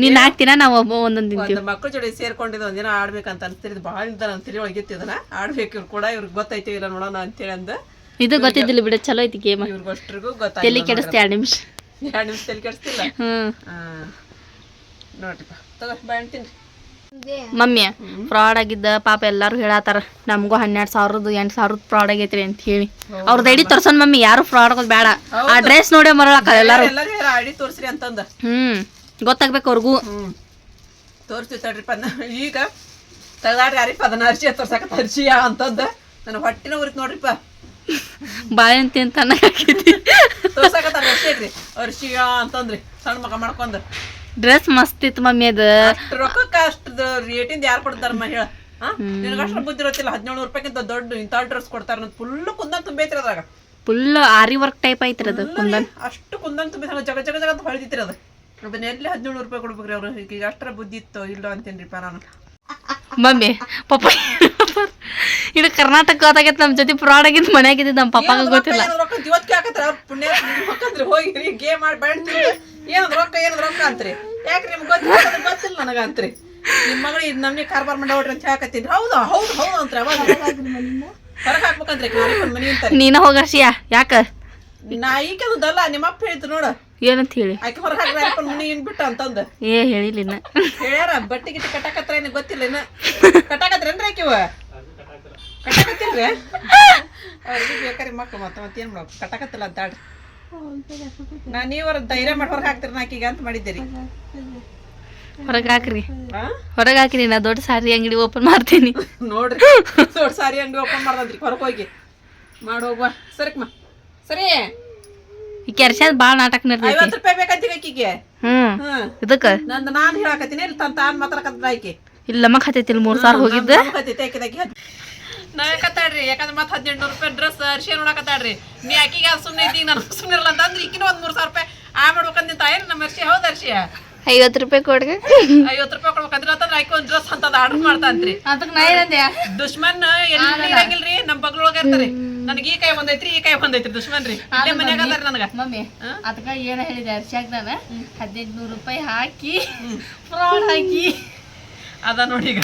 ನೀನ್ ಹಾಕ್ತೀನ ನಾವು ಒಬ್ಬ ಒಂದೊಂದು ತಿಂತೀವಿ. ಒಂದು ಮಕ್ಕಳ ಜೋಡಿ ಸೇರ್ಕೊಂಡಿದ್ ಒಂದಿನ ಆಡ್ಬೇಕಂತ ಅನ್ಸ್ತಿರಿದ್. ಬಾಳ ಇಂತ ತಿಳಿ ತಲೆ ಒಳಗಿತ್ತಿದನ ಆಡ್ಬೇಕು ಇವ್ರು ಕೂಡ ಇವ್ರಿಗೆ ಗೊತ್ತೈತಿ ಇಲ್ಲ ನೋಡೋಣ ಅಂತೇಳಿ ಅಂದ. ಇದು ಗೊತ್ತಿದ್ದಿಲ್ಲ ಬಿಡ ಚಲೋ ಐತಿ ಗೇಮ್. ಇವ್ರಿಗಷ್ಟ್ರಿಗೂ ತಲೆ ಗೊತ್ತಾಗಿಲ್ಲ ಕೆಡಿಸ್ತಿ ಎರಡು ನಿಮಿಷ. ಎರಡು ನಿಮಿಷ ತಲೆ ಕೆಡಿಸ್ತಿಲ್ಲ? ಹ್ಮ್. ನೋಡ್ರಿಪ್ಪ ತಗೋ ಬಾಳೆಹಣ್ಣು ತಿನ್ರಿ. ಮಮ್ಮಿ ಫ್ರಾಡ್ ಆಗಿದ್ದ ಪಾಪ ಎಲ್ಲಾರು ಹೇಳತ್ತಾರ. ನಮಗೂ ಹನ್ನೆರಡು ಸಾವಿರದ ಎಂಟು ಸಾವಿರದ ಫ್ರಾಡ್ ಆಗೈತ್ರಿ ಅಂತ ಹೇಳಿ. ಅವ್ರದ್ದು ಐಡಿ ತೋರ್ಸನ್ ಮಮ್ಮಿ ಯಾರು ಫ್ರಾಡ್ ಆಗೋದು ಬೇಡ. ಆ ಡ್ರೆಸ್ ನೋಡೇ ಮರಳಕ್ಕ ಎಲ್ಲಾರು. ಐಡಿ ತೋರ್ಸ್ರಿ ಅಂತಂದ. ಹ್ಮ್ ಗೊತ್ತಾಗ್ಬೇಕು ಅವ್ರಿಗೂ. ತೋರ್ಸ್ತೀವಿ ತಡ್ರಿಪ್ಪ ಈಗ ತಗಾಡ್ರಿ ಯಾರಿಪ್ಪ ಅದನ್ನ ಅರ್ಶಿ ತೋರ್ಸಕ ಅಂತಂದ. ನನ್ನ ಹೊಟ್ಟಿನ ಉರಿತ್ ನೋಡ್ರಿಪ್ಪ. ಬಾಯಂತಿ ಅಂತ ಹಾಕಿದ್ವಿ ತೋರ್ಸಕತ್ತಾರ ಅರ್ಶಿ ರೀ. ಅಂತಂದ್ರಿ ಸಣ್ಣ ಮಗ ಮಾಡ್ಕೊಂಡ್. ಡ್ರೆಸ್ ಮಸ್ತ್ ಇತ್ತು ಮಮ್ಮಿ ಅದು. ರೊಕ್ಕಕ್ಕ ಅಷ್ಟು ರೇಟಿಂದ ಯಾರು ಕೊಡ್ತಾರಮ್ಮ ಹೇಳ. ನಿನಗಷ್ಟು ಬುದ್ಧಿ ಇರತ್ತಿಲ್ಲ ಹದಿನೇಳು ರೂಪಾಯಿಗಿಂತ ದೊಡ್ಡ ಇಂಥ ಡ್ರೆಸ್ ಕೊಡ್ತಾರ ಫುಲ್ ಕುಂದನ್ ತುಂಬೈತ್ರಿ ಅದ್ರಾಗ. ಫುಲ್ ಆರಿ ವರ್ಕ್ ಟೈಪ್ ಐತ್ರಿ ಅದು ಕುಂದನ್. ಅಷ್ಟು ಕುಂದನ್ ತುಂಬಿ ಜಗ ಜಗ ಜಗ ಅಂತ ಹೊಳಿದಿತ್ರಿ ಅದು. ಅದನ್ನ ಎಲ್ಲಿ ಹದಿನೇಳು ರೂಪಾಯಿ ಕೊಡ್ಬೇಕ್ರಿ ಅವ್ರು? ಈಗ ಅಷ್ಟರ ಬುದ್ಧಿ ಇತ್ತು ಇಲ್ಲ ಅಂತೇನ್ರಿಪ್ಪ ನಾನು. ಮಮ್ಮಿ ಪಪ್ಪ <laughs> ಇದು ಕರ್ನಾಟಕ ಗೊತ್ತಾಗೈತೆ ನಮ್ಮ ಜೊತೆ ಫ್ರಾಡ್ ಆಗಿದ್ದು ಮನೆಯಾಗಿದ್ದು ನಮ್ಮ ಪಪ್ಪಾಗ ಗೊತ್ತಿಲ್ಲ. ಪುಣ್ಯ ಹೋಗಿ ಗೇಮ್ ಮಾಡಿ ಏನದ್ ರೊಕ್ಕ ಏನದ್ ರೊಕ್ಕ ಅಂತ್ರಿ? ಯಾಕ್ರಿ ನಿಮ್ಗೆ ಗೊತ್ತಿಲ್ಲ ಗೊತ್ತಿಲ್ಲ ನನಗ ಅಂತ್ರಿ ನಿಮ್ಮ ಮಗಳು ಇದು ನಮ್ಗೆ ಕಾರ್ಬಾರ್ ಮಾಡಿ ಹೊಡ್ರಿ ಅಂತ ಹೇಳಕತ್ತೀನಿ. ಹೌದು? ಹೌದು ಹೌದು ಅಂತ್ರಿ ಅವಾಗ. ಹೊರಗೆ ಹಾಕ್ಬೇಕಂತ್ರಿ ನಾಲ್ಕು ಮನಿ ಅಂತಾರೆ ನೀನ ಹೋಗರ್ಷಿಯ ಯಾಕ? ನಾ ಈಗ ಅದಲ್ಲ ನಿಮ್ಮ ಅಪ್ಪ ಹೇಳ್ತು ನೋಡು. ಏನಂತ ಹೇಳಿ? ಆಕೆ ಹೊರಗೆ ಹಾಕಿ ಅಪ್ಪ ಮನಿ ಏನ್ ಬಿಟ್ಟ ಅಂತಂದ. ಏ ಹೇಳಿಲ್ಲ ಇನ್ನ. ಹೇಳ್ಯಾರ ಬಟ್ಟೆ ಗಿಟ್ಟಿ ಕಟ್ಟಾಕತ್ರ ಏನು ಗೊತ್ತಿಲ್ಲ ಇನ್ನ. <laughs> ಕಟ್ಟಾಕತ್ರೇನ್ರಿ ಆಕಿವ? ಕಟ್ಟಾಕತ್ತಿಲ್ರಿ? ಅವ್ರಿಗೆ ಬೇಕಾರಿ ಮಕ್ಕಳು ಮತ್ತೆ ಮತ್ತೇನು ಮಾಡೋದು ಕಟ್ಟಾಕತ್ತಿಲ್ಲ ಅಂತ ನಾ ನೀವರ ಧೈರ್ಯ ಮಾಡಿ ಹೊರಗೆ ಹಾಕ್ತೀರಿ ಅಂತ ಮಾಡಿದ್ದೀರಿ. ಹೊರಗೆ ಹಾಕ್ರಿ? ಹೊರಗೆ ಹಾಕ್ರಿ ನಾ ದೊಡ್ಡ ಸಾರಿ ಅಂಗಡಿ ಓಪನ್ ಮಾಡ್ತೀನಿ. ನೋಡ್ರಿ ದೊಡ್ಡ ಸಾರಿ ಅಂಗಡಿ ಓಪನ್ ಮಾಡ್ದಂತ್ರಿ ಹೊರಗೆ ಹೋಗಿ. ಮಾಡೋಗುವ ಸರಿಕ್ಮ ಸರಿ ಈ ಕೆರ್ಸಾದ ಭಾಳ ನಾಟಕ ನಿರ್ತೈತಿ ಐವತ್ತು ರೂಪಾಯಿ ಬೇಕಂತೀವಿ ಆಕಿಗೆ? ಹ್ಮ್. ಇದಕ್ಕ? ನಂದು ನಾನು ಹೇಳಕತ್ತೀನಿ ಇಲ್ಲಿ ತನ್ನ ತಾನು ಮಾತಾಡಕತ್ತ ಆಕಿ. ಇಲ್ಲ ಮಕ್ ಹತ್ತೈತಿ ಇಲ್ಲಿ ಮೂರ್ ಸಾವಿರ ಹೋಗಿದ್ದ. ನಾವೇಕತ್ತಾಡ್ರಿ ಯಾಕಂದ್ರೆ ಮತ್ತೆ ಹದಿನೆಂಟು ರೂಪಾಯಿ ಡ್ರೆಸ್ ಅರ್ಶಿ ನೋಡಕತ್ತಾಡ್ರಿ ನೀ ಆಕಿಗೆ ಸುಮ್ಮನೆ ಇದ್ದೀನಿ ನಾನು ಸುಮ್ಮನೆ ಇರಲ್ಲ ಅಂತ ಅಂದ್ರೆ ಈಗಿನ ಒಂದು ಮೂರು ಸಾವಿರ ರೂಪಾಯಿ ಆ ಮಾಡ್ಬೇಕಂತ ಏನು ನಮ್ಮ ಅರ್ಶಿ? ಹೌದು ಅರ್ಶಿ? ಐವತ್ತು ರೂಪಾಯಿ ಕೊಡ್ಗೆ. ಐವತ್ತು ರೂಪಾಯಿ ಕೊಡ್ಬೇಕಂದ್ರೆ ಅಂತಂದ್ರೆ ಆಕಿ ಒಂದು ಡ್ರೆಸ್ ಅಂತದ ಆರ್ಡರ್ ಮಾಡ್ತಾನ್ರಿ. ಅದಕ್ಕೆ ನಾ ಏನಂದೆ? ದುಶ್ಮನ್ ಎಲ್ಲಿ ಇರಂಗಿಲ್ರಿ? ನಮ್ಮ ಬಗ್ಲೊಳಗ ಇರ್ತಾರೆ. ನನಗೆ ಈ ಕೈ ಬಂದೈತ್ರಿ ಈ ಕೈ ಬಂದೈತ್ರಿ ದುಶ್ಮನ್ ರೀ. ಅಲ್ಲೇ ಮನ್ಯಾಗ ಅದಾರ ನನಗ. ಮಮ್ಮಿ ಅದಕ್ಕ ಏನ ಹೇಳಿದೆ ಅರ್ಶಾಕ್ ನಾನು ಹದಿನೆಂಟು ನೂರು ರೂಪಾಯಿ ಹಾಕಿ ಫ್ರಾಡ್ ಹಾಕಿ. ಅದ ನೋಡಿ ಈಗ.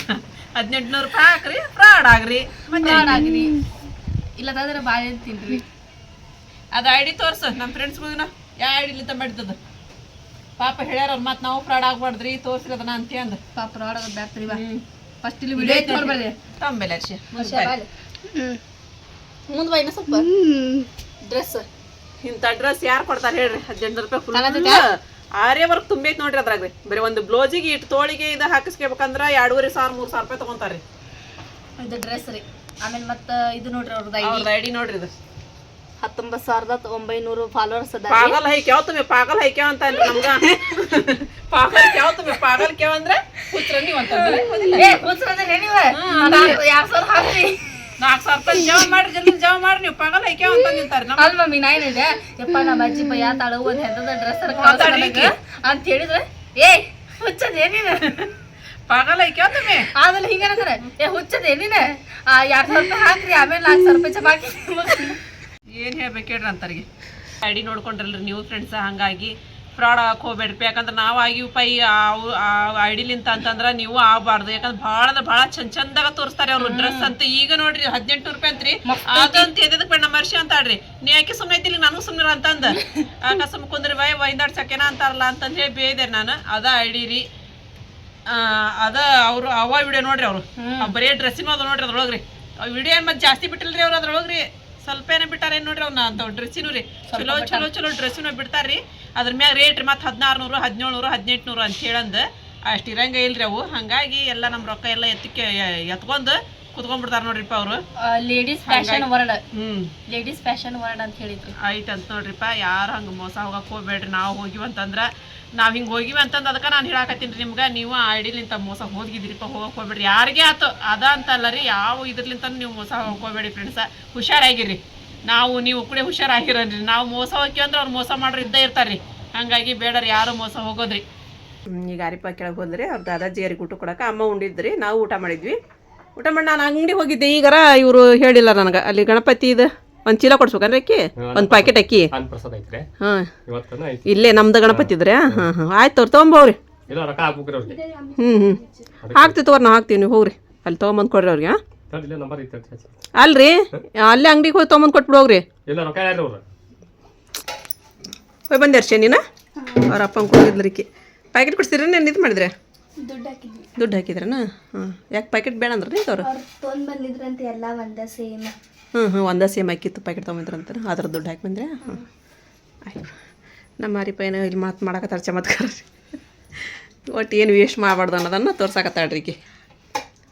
ಹದಿನೆಂಟು ನೂರು ರೂಪಾಯಿ ಹಾಕ್ರಿ ಫ್ರಾಡ್ ಆಗ್ರಿ. ಆಗ್ರಿ. ಇಲ್ಲದಾದ್ರೆ ಬಾಳೆ ತಿನ್ರಿ ಅದು ಐ ಡಿ ತೋರ್ಸು ನಮ್ಮ ಫ್ರೆಂಡ್ಸ್ಗಳಿಗಿನ ಯಾವ ಐ ಡಿಲಿಂದ ಮಾಡಿದ್ದದು ಪಾಪ ಹೇಳ್ಯಾರ ಅವ್ರು ಮತ್ತೆ ನಾವು ಫ್ರಾಡ್ ಆಗ್ಬಾರ್ದ್ರಿ ತೋರ್ಸಿರೋದನ್ನ ಅಂತ ಅಂದ. ಪಾಪ ಫ್ರಾಡ್ ಆಗೋದು ಬ್ಯಾಡ್ರಿ ಬಾ. ಫಸ್ಟ್ ಇಲ್ಲಿ ವಿಡಿಯೋ ಐತೆ ನೋಡ್ಬೇಡಿ ತಂಬೆಲೆ ಅರ್ಶಿ. ಮುಂದೆ ಸ್ವಲ್ಪ. ಡ್ರೆಸ್ ಇಂಥ ಡ್ರೆಸ್ ಯಾರು ಕೊಡ್ತಾರೆ ಹೇಳ್ರಿ? ಹದಿನೆಂಟು ರೂಪಾಯಿ ಫುಲ್ ಆರೇ ವರ್ಕ್ ತುಂಬೈತೆ ನೋಡ್ರಿ ಅದ್ರಾಗ ರೀ ಬರೀ ಒಂದು ಬ್ಲೌಸಿಗೆ ಇಟ್ಟು ತೋಳಿಗೆ ಇದು ಹಾಕಿಸ್ಕೋಬೇಕಂದ್ರೆ ಎರಡೂವರೆ ಸಾವಿರ ಮೂರು ಸಾವಿರ ರೂಪಾಯಿ ತಗೊಂತಾರ್ರಿ. ಇದು ಡ್ರೆಸ್ ರೀ. ಆಮೇಲೆ ಮತ್ತೆ ಇದು ನೋಡ್ರಿ ಅವ್ರದ್ದು ಅವ್ರದ್ದು ಐ ಡಿ ನೋಡ್ರಿ ಇದು. ಹತ್ತೊಂಬತ್ತು ಸಾವಿರದ ಒಂಬೈನೂರು ಫಾಲೋವರ್ಸ್ ಅದ ಪಾಗಲ್ ಹೈ ತುಂಬಿ ಪಾಗಲ್ ಹೈಕ್ಯಾವ ಅಂತ ಅಂದ್ರೆ ನಮ್ಗ. <laughs> ಪಾಗಲ್ ಕ್ಯಾವ ತುಂಬಿ ಪಾಗಲ್ ಕ್ಯಾವ ಅಂದ್ರೆ ನೀವು ಅಂತಂದ್ರಿ ನಾಲ್ಕು ಸಾವಿರ ರೂಪಾಯಿ ಜಮಾ ಮಾಡ್ರಿ ಜಲ್ದಿ ಜಮಾ ಮಾಡ್ರಿ ನೀವು ಪಗಲ ಹೈ ಕ್ಯಾವ್ ಅಂತ ನಿಂತಾರೆ ನಮ್ಮ ಅಲ್ ಮಮ್ಮಿ ನಾ ಏನಿದೆ? ಯಪ್ಪ ನಮ್ಮ ಅಜ್ಜಿ ಬಯ್ಯ ತಾಳು ಒಂದು ಹೆಂಡದ ಡ್ರೆಸ್ ಅಂತ ಹೇಳಿದ್ರೆ ಏ ಹುಚ್ಚದ ಏನಿನ ಪಗಲ ಹೈ ಕ್ಯಾವ್ ತುಮೆ ಆಮೇಲೆ ಹಿಂಗೇನಂದ್ರೆ ಏ ಹುಚ್ಚದ ಏನಿನ ಎರಡು ಸಾವಿರ ರೂಪಾಯಿ ಹಾಕ್ರಿ ಆಮೇಲೆ ನಾಲ್ಕು ಸಾವಿರ ರೂಪಾಯಿ ಜಮಾ ಹಾಕಿ. ಏನ್ ಹೇಳ್ಬೇಕು ಹೇಳ್ರಿ ಅಂತರಿಗೆ. ಐ ಡಿ ನೋಡ್ಕೊಂಡ್ರಲ್ರಿ ನೀವು ಫ್ರೆಂಡ್ಸ್ ಹಂಗಾಗಿ. ಫ್ರಾಡ್ ಆಗಕ್ಕೆ ಹೋಗ್ಬೇಡ್ರಿ ಯಾಕಂದ್ರೆ ನಾವು ಆಗಿ ಪೈ ಐ ಡಿಲಿಂತ ಅಂತಂದ್ರೆ ನೀವು ಆಗಬಾರ್ದು. ಯಾಕಂದ್ರೆ ಭಾಳ ಅಂದ್ರೆ ಭಾಳ ಚಂದ ಚಂದಾಗ ತೋರಿಸ್ತಾರೆ ಅವ್ರು ಡ್ರೆಸ್ ಅಂತ. ಈಗ ನೋಡ್ರಿ ಹದಿನೆಂಟು ರೂಪಾಯಿ ಅಂತ್ರಿ. ಅದಂತ ಎದಕ್ಕೆ ಬೇಡ ನಮ್ಮ ವರ್ಷ ಅಂತಾಡ್ರಿ ನೀ ಯಾಕೆ ಸುಮ್ಮನೆ ಐತಿಲ್ಲ ನನಗೂ ಸುಮ್ಮನೆ ಅಂತಂದ. ಆಕ ಸುಮ್ಮ ಕುಂದ್ರಿ ಬಾಯ್ ವೈದಾಡ್ ಸಕೆನ ಅಂತಾರಲ್ಲ ಅಂತಂದ್ರೆ ಹೇಳಿ ಬೇಯ್ದೆ ನಾನು. ಅದ ಐಡಿ ರೀ. ಅದ ಅವ್ರು ಅವ ವಿಡಿಯೋ ನೋಡ್ರಿ ಅವರು. ಬರೀ ಡ್ರೆಸ್ಸಿನ ಅದ ನೋಡ್ರಿ ಅದ್ರೊಳಗ್ರಿ. ವಿಡಿಯೋ ಏನ್ ಮತ್ತೆ ಜಾಸ್ತಿ ಬಿಟ್ಟಿಲ್ರಿ ಅವ್ರು ಅದ್ರೊಳಗ್ರಿ. ಸ್ವಲ್ಪ ಏನೋ ಬಿಟ್ಟಾರ ಏನ್ ನೋಡ್ರಿ ಅವ್ನ ಅಂತ ಡ್ರೆಸ್ಸಿನೂ ರೀ. ಚಲೋ ಚಲೋ ಚಲೋ ಡ್ರೆಸ್ಸಿನ ಬಿಡ್ತಾರ್ರಿ. ಅದ್ರ ಮ್ಯಾಗ ರೇಟ್ ರೀ ಮತ್ತೆ ಹದಿನಾರು ನೂರು ಹದಿನೇಳು ನೂರು ಹದಿನೆಂಟು ನೂರು ಅಂತ ಹೇಳಂದು ಅಷ್ಟು ಇರಂಗ ಇಲ್ರಿ ಅವು. ಹಂಗಾಗಿ ಎಲ್ಲ ನಮ್ಮ ರೊಕ್ಕ ಎಲ್ಲ ಎತ್ತಿಕ್ಕೆ ಎತ್ಕೊಂಡು ಕುತ್ಕೊಂಡ್ಬಿಡ್ತಾರ ನೋಡ್ರಿಪ್ಪ ಅವರು. ಲೇಡೀಸ್ ಫ್ಯಾಷನ್ ವರ್ಡ್ ಹ್ಮ್. ಲೇಡೀಸ್ ಫ್ಯಾಷನ್ ವರ್ಡ್ ಅಂತ ಹೇಳಿದ್ರಿ. ಆಯ್ತು ಅಂತ ನೋಡ್ರಿಪ್ಪ ಯಾರು ಹಂಗೆ ಮೋಸ ಹೋಗಕ್ಕೆ ಹೋಗ್ಬೇಡ್ರಿ. ನಾವು ಹೋಗಿವಂತಂದ್ರೆ ನಾವು ಹಿಂಗೆ ಹೋಗಿವಿ ಅಂತಂದು ಅದಕ್ಕೆ ನಾನು ಹೇಳಾಕತ್ತೀನಿ ರೀ ನಿಮ್ಗೆ. ನೀವು ಐಡಿಲಿಂತ ಮೋಸ ಹೋಗಿದ್ದೀರಿಪ್ಪ ಹೋಗಕ್ಕೆ ಹೋಗ್ಬೇಡ್ರಿ. ಯಾರಿಗೆ ಆತು ಅದ ಅಂತಲ್ಲ ರೀ ಯಾವ ಇದ್ರಲಿಂತ ನೀವು ಮೋಸ ಹೋಗ್ಕೋಬೇಡಿ ಹೋಗ್ಬೇಡಿ ಫ್ರೆಂಡ್ಸ ಹುಷಾರಾಗಿರಿ ನಾವು ನೀವು ಕೂಡ ಹುಷಾರಾಗಿರೋನ್ರಿ ನಾವು ಮೋಸ ಹೋಗಿ ಅಂದ್ರೆ ಅವ್ರು ಮೋಸ ಮಾಡ್ರಿ ಇದ್ದೇ ಇರ್ತಾರ್ರಿ. ಹಂಗಾಗಿ ಬೇಡರಿ ಯಾರು ಮೋಸ ಹೋಗೋದ್ರಿ. ಈಗ ಅರಿಪ ಕೆಳಗೆ ಹೋದ್ರಿ ಅವ್ರ ದಾದಾಜಿಯರಿಗೆ ಊಟ ಕೊಡಕ್ಕೆ ಅಮ್ಮ ಉಂಡಿದ್ರಿ ನಾವು ಊಟ ಮಾಡಿದ್ವಿ. ಊಟ ಮಾಡಿ ನಾನು ಅಂಗಡಿ ಹೋಗಿದ್ದೆ ಈಗಾರ ಇವರು ಹೇಳಿಲ್ಲ ನನಗೆ. ಅಲ್ಲಿ ಗಣಪತಿ ಇದು ಒಂದು ಚೀಲ ಕೊಡ್ಸ್ಬೇಕನ್ರಿ ಅಕ್ಕಿ? ಒಂದು ಪ್ಯಾಕೆಟ್ ಅಕ್ಕಿ. ಅನ್ನ ಪ್ರಸಾದ ಐತ್ರಿ. ಹಾಂ. ಇಲ್ಲೇ ನಮ್ದು ಗಣಪತಿ ಇದ್ರೆ ಹಾಂ ಹಾಂ ಆಯ್ತು ಅವ್ರು ತೊಗೊಂಬವ್ರಿ ಅವ್ರಿಗೆ. ಹ್ಞೂ ಹ್ಞೂ ಹಾಕ್ತೀವಿ ತಗೋರಿ ನಾವು ಹಾಕ್ತೀವಿ ನೀವು ಹೋಗ್ರಿ. ಅಲ್ಲಿ ತೊಗೊಂಬಂದು ಕೊಡ್ರಿ ಅವ್ರಿಗೆ ಹಾಂ. ನಂಬರ್ ಐತಿ ಅಂತ ಹಚ್ಚಿ. ಅಲ್ರಿ? ಅಲ್ಲೇ ಅಂಗಡಿಗೆ ಹೋಗಿ ತೊಗೊಂಬಂದು ಕೊಟ್ಬಿಡು ಹೋಗ್ರಿ. ಇಲ್ಲ ರೊಕ್ಕ ಯಾರು ಅವ್ರು ಹೋಗಿ ಬಂದೆ ಶನಿನ ಅವ್ರ ಅಪ್ಪ ಕೊಡಿದ್ರಿ ಪ್ಯಾಕೆಟ್ ಕೊಡ್ಸಿದ್ರೆ ನಾನು ಇದು ಮಾಡಿದ್ರೆ? ದುಡ್ಡು ಹಾಕಿದ್ವಿ. ದುಡ್ಡು ಹಾಕಿದ್ರನ? ಹಾಂ. ಯಾಕೆ ಪ್ಯಾಕೆಟ್ ಬೇಡ ಅಂದ್ರೆ ಅವ್ರು? ಅವ್ರು ತೊಗೊಂಡ್ ಬಂದಿದ್ರಂತೆ ಎಲ್ಲ ಒಂದ ಸೇಮ್ ಹ್ಞೂ ಹ್ಞೂ ಒಂದೇ ಸೇಮ್ ಹಾಕಿತ್ತು ಪ್ಯಾಕೆಟ್ ತೊಗೊಂಬಂದ್ರಂತಾರೆ ಅದ್ರ ದುಡ್ಡು ಹಾಕಿ ಬಂದ್ರೆ? ಹಾಂ ಆಯ್ತು. ನಮ್ಮ ಮಾರಿಪ ಏನೋ ಇಲ್ಲಿ ಮಾತು ಮಾಡಕತ್ತಾರ ಚಮತ್ಕಾರ ಒಟ್ಟು ಏನು ವೇಸ್ಟ್ ಮಾಡಬಾರ್ದು ಅನ್ನೋದನ್ನು ತೋರ್ಸಾಕತ್ತಾಳ್ರಿ ಈಕಿ.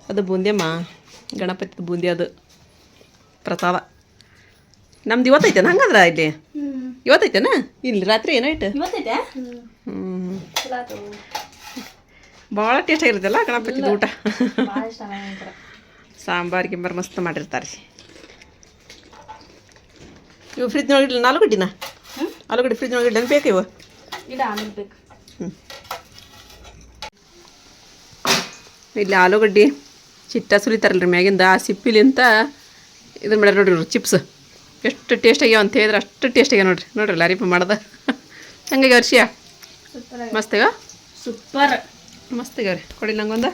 ಅದು ಬೂಂದಿಯಮ್ಮ ಗಣಪತಿ ಬೂಂದಿ ಅದು. ಪ್ರಸಾದ ನಮ್ದು ಇವತ್ತೈತೇನ? ಹಂಗಂದ್ರ ಇಲ್ಲಿ? ಇವತ್ತೈತೇನ? ಇಲ್ಲಿ ರಾತ್ರಿ ಏನೋ ಇಟ್ಟು ಹ್ಞೂ ಭಾಳ ಟೇಸ್ಟ್ ಆಗಿರುತ್ತಲ್ಲ ಗಣಪತಿದು ಊಟ? ಸಾಂಬಾರು ಗಿಂಬಾರು ಮಸ್ತ್ ಮಾಡಿರ್ತಾರೆ. ಇವು ಫ್ರಿಜ್ನೊಳಗೆ ಇಡ್ಲಿ ಆಲೂಗಡ್ಡಿನ ಆಲೂಗಡ್ಡೆ ಫ್ರಿಜ್ನೊಳಗೆ ಇಡ್ಲೇನು ಬೇಕು ಇವು? ಇಲ್ಲಿ ಆಲೂಗಡ್ಡಿ ಚಿಟ್ಟ ಸುಲಿತಾರಲ್ರಿ ಮ್ಯಾಗಿಂದ ಆ ಸಿಪ್ಪಿಲಿಂತ ಇದನ್ನ ಮಾಡ್ಯಾರ ನೋಡ್ರಿ ಇವ್ರು ಚಿಪ್ಸ್. ಎಷ್ಟು ಟೇಸ್ಟ್ ಆಗ್ಯಾವ ಅಂತ ಹೇಳಿದ್ರೆ ಅಷ್ಟು ಟೇಸ್ಟ್ ಆಗ್ಯಾವ ನೋಡ್ರಿ ನೋಡ್ರಿ ಲಾರಿಪ ಮಾಡ್ದೆ. ಹಂಗಾಗಿ ವರ್ಷಿಯ ಮಸ್ತ್ ಆಗ್ಯಾವ ಸೂಪರ್. ಮಸ್ತ್ ಆಗ್ಯಾವ ರೀ ಕೊಡಿ ನಂಗೊಂದು.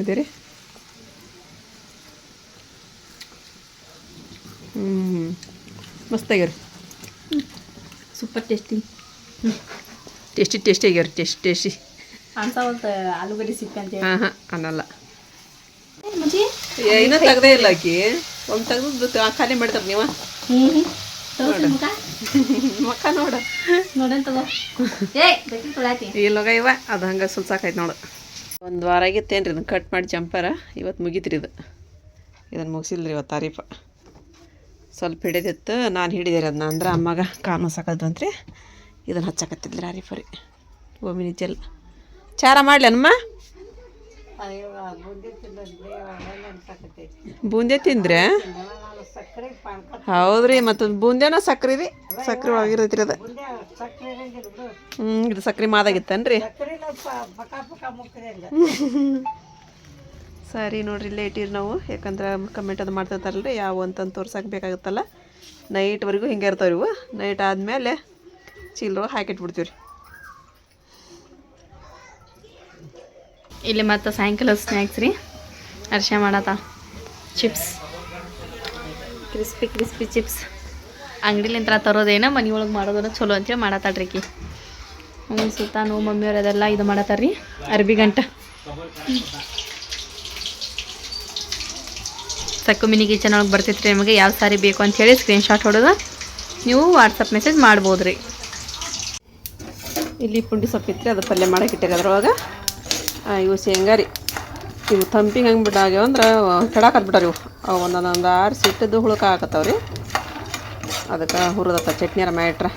ಅದೇ ರೀ. ಹ್ಞೂ ಮಸ್ತ್ ಆಗ್ಯಾವ ರೀ. ಸೂಪರ್ ಟೇಸ್ಟಿ ಟೇಸ್ಟಿ ಟೇಸ್ಟಿ ಆಗ್ಯಾವ ರೀ ಟೇಸ್ಟ್ ಟೇಸ್ಟಿ ಅನ್ಸಾವಲ್ತ ಆಲೂಗಡ್ಡೆ ಸಿಪ್ಪೆ ಅಂತ ಹೇಳಿ. ಹಾಂ ಹಾಂ ಅನ್ನಲ್ಲ ಏನೂ ತೆಗ್ದೇ ಇಲ್ಲ ಆಕಿ. ಒಮ್ಮೆ ತೆಗ್ದು ಖಾಲಿ ಮಾಡ್ತಾರೆ ನೀವು. ಹ್ಞೂ ಮುಖ. ಮಕ್ಕ ನೋಡು. ನೋಡೋಣ ತಗೋ. ಏ ತೊಳಾತಿ ಇಲ್ಲೋಗ ಇವ ಅದು ಹಂಗೆ ಸುಲ್ಸಾಕೈತೆ ನೋಡು. ಒಂದು ವಾರ ಆಗಿತ್ತೇನು ರೀ ಇದನ್ನು ಕಟ್ ಮಾಡಿ ಜಂಪರ ಇವತ್ತು ಮುಗೀತ್ರಿ ಇದು. ಇದನ್ನು ಮುಗಿಸಿಲ್ರಿ ಇವತ್ತು ತಾರೀಫ. ಸ್ವಲ್ಪ ಹಿಡಿದಿತ್ತು ನಾನು ಹಿಡಿದಿರಿ ಅದನ್ನ ಅಂದ್ರೆ ಅಮ್ಮಗೆ ಕಾಲು ಸಾಕದ್ವಂತ್ರಿ ಇದನ್ನು ಹಚ್ಚಕತ್ತಿದ್ರಿ ಆರೀಫ ರೀ ಒಮ್ಮಿನಿ ಜಲ್. ಚಾರ ಮಾಡ್ಲೇನಮ್ಮ ಬೂಂದಿ ತಿಂದ್ರೆ? ಹೌದ್ರಿ ಮತ್ತೊಂದು ಬೂಂದಿನ ಸಕ್ರೆ ರೀ ಸಕ್ರೆ ಒಳಗಿರತ್ರಿ ಅದು ಹ್ಞೂ ಇದು ಸಕ್ರೆ ಮಾದಾಗಿತ್ತನ್ರಿ. ಸರಿ ನೋಡ್ರಿ ಲೇಟ್ ಇಟ್ಟಿರಿ ನಾವು. ಯಾಕಂದ್ರೆ ಕಮೆಂಟ್ ಅದು ಮಾಡ್ತಿರ್ತಾರಲ್ರಿ ಯಾವ ಅಂತಂದು ತೋರ್ಸಕ್ಕೆ ಬೇಕಾಗುತ್ತಲ್ಲ. ನೈಟ್ವರೆಗೂ ಹಿಂಗೆ ಇರ್ತಾವೆ ಇವು. ನೈಟ್ ಆದಮೇಲೆ ಚೀಲೊಳಗೆ ಹಾಕಿಟ್ಬಿಡ್ತೀವಿ ರೀ ಇಲ್ಲಿ ಮತ್ತು ಸಾಯಂಕಾಲ ಸ್ನ್ಯಾಕ್ಸ್ ರೀ. ಅರ್ಶ ಮಾಡತ್ತ. ಚಿಪ್ಸ್ ಕ್ರಿಸ್ಪಿ ಕ್ರಿಸ್ಪಿ ಚಿಪ್ಸ್ ಅಂಗಡಿಲಿಂತ್ರ ತರೋದೇನ ಮನೆ ಒಳಗೆ ಮಾಡೋದನ್ನ ಚಲೋ ಅಂತೇಳಿ ಮಾಡತ್ತಾಡ್ರಿಕಿ ಹ್ಞೂ ಹ್ಞೂ ನೋವು ಮಮ್ಮಿಯವ್ರು ಅದೆಲ್ಲ ಇದು ಮಾಡತ್ತಾರ ರೀ ಅರ್ಬಿ ಗಂಟ. ಸಕ್ಕು ಮಿನಿ ಕಿಚನ್ ಒಳಗೆ ರೀ ನಿಮಗೆ ಯಾವ ಸಾರಿ ಬೇಕು ಅಂತ ಹೇಳಿ ಸ್ಕ್ರೀನ್ಶಾಟ್ ಹೊಡೆದು ನೀವು ವಾಟ್ಸಪ್ ಮೆಸೇಜ್ ಮಾಡ್ಬೋದು ರೀ ಇಲ್ಲಿ ಪುಂಡಿ ಸೊಪ್ಪು ಇತ್ತು ಅದು ಪಲ್ಯ ಮಾಡಕ್ಕೆ ಇಟ್ಟಾಗ ಅದ್ರೊಳಗೆ. ಇವು ಶೇಂಗಾ ರೀ. ಇವು ತಂಪಿಗೆ ಹಂಗೆ ಬಿಟ್ಟಾಗ್ಯಾವ ಅಂದ್ರೆ ಕೆಡಾಕತ್ ಬಿಟ್ಟಾರ ಇವು. ಅವು ಒಂದೊಂದೊಂದು ಆರು ಸಿಟ್ಟದ್ದು ಹುಳುಕ ಹಾಕತ್ತವ ರೀ ಅದಕ್ಕೆ ಹುರಿದತ್ತ ಚಟ್ನಿಯಾರ ಮಾಡಿಟ್ರ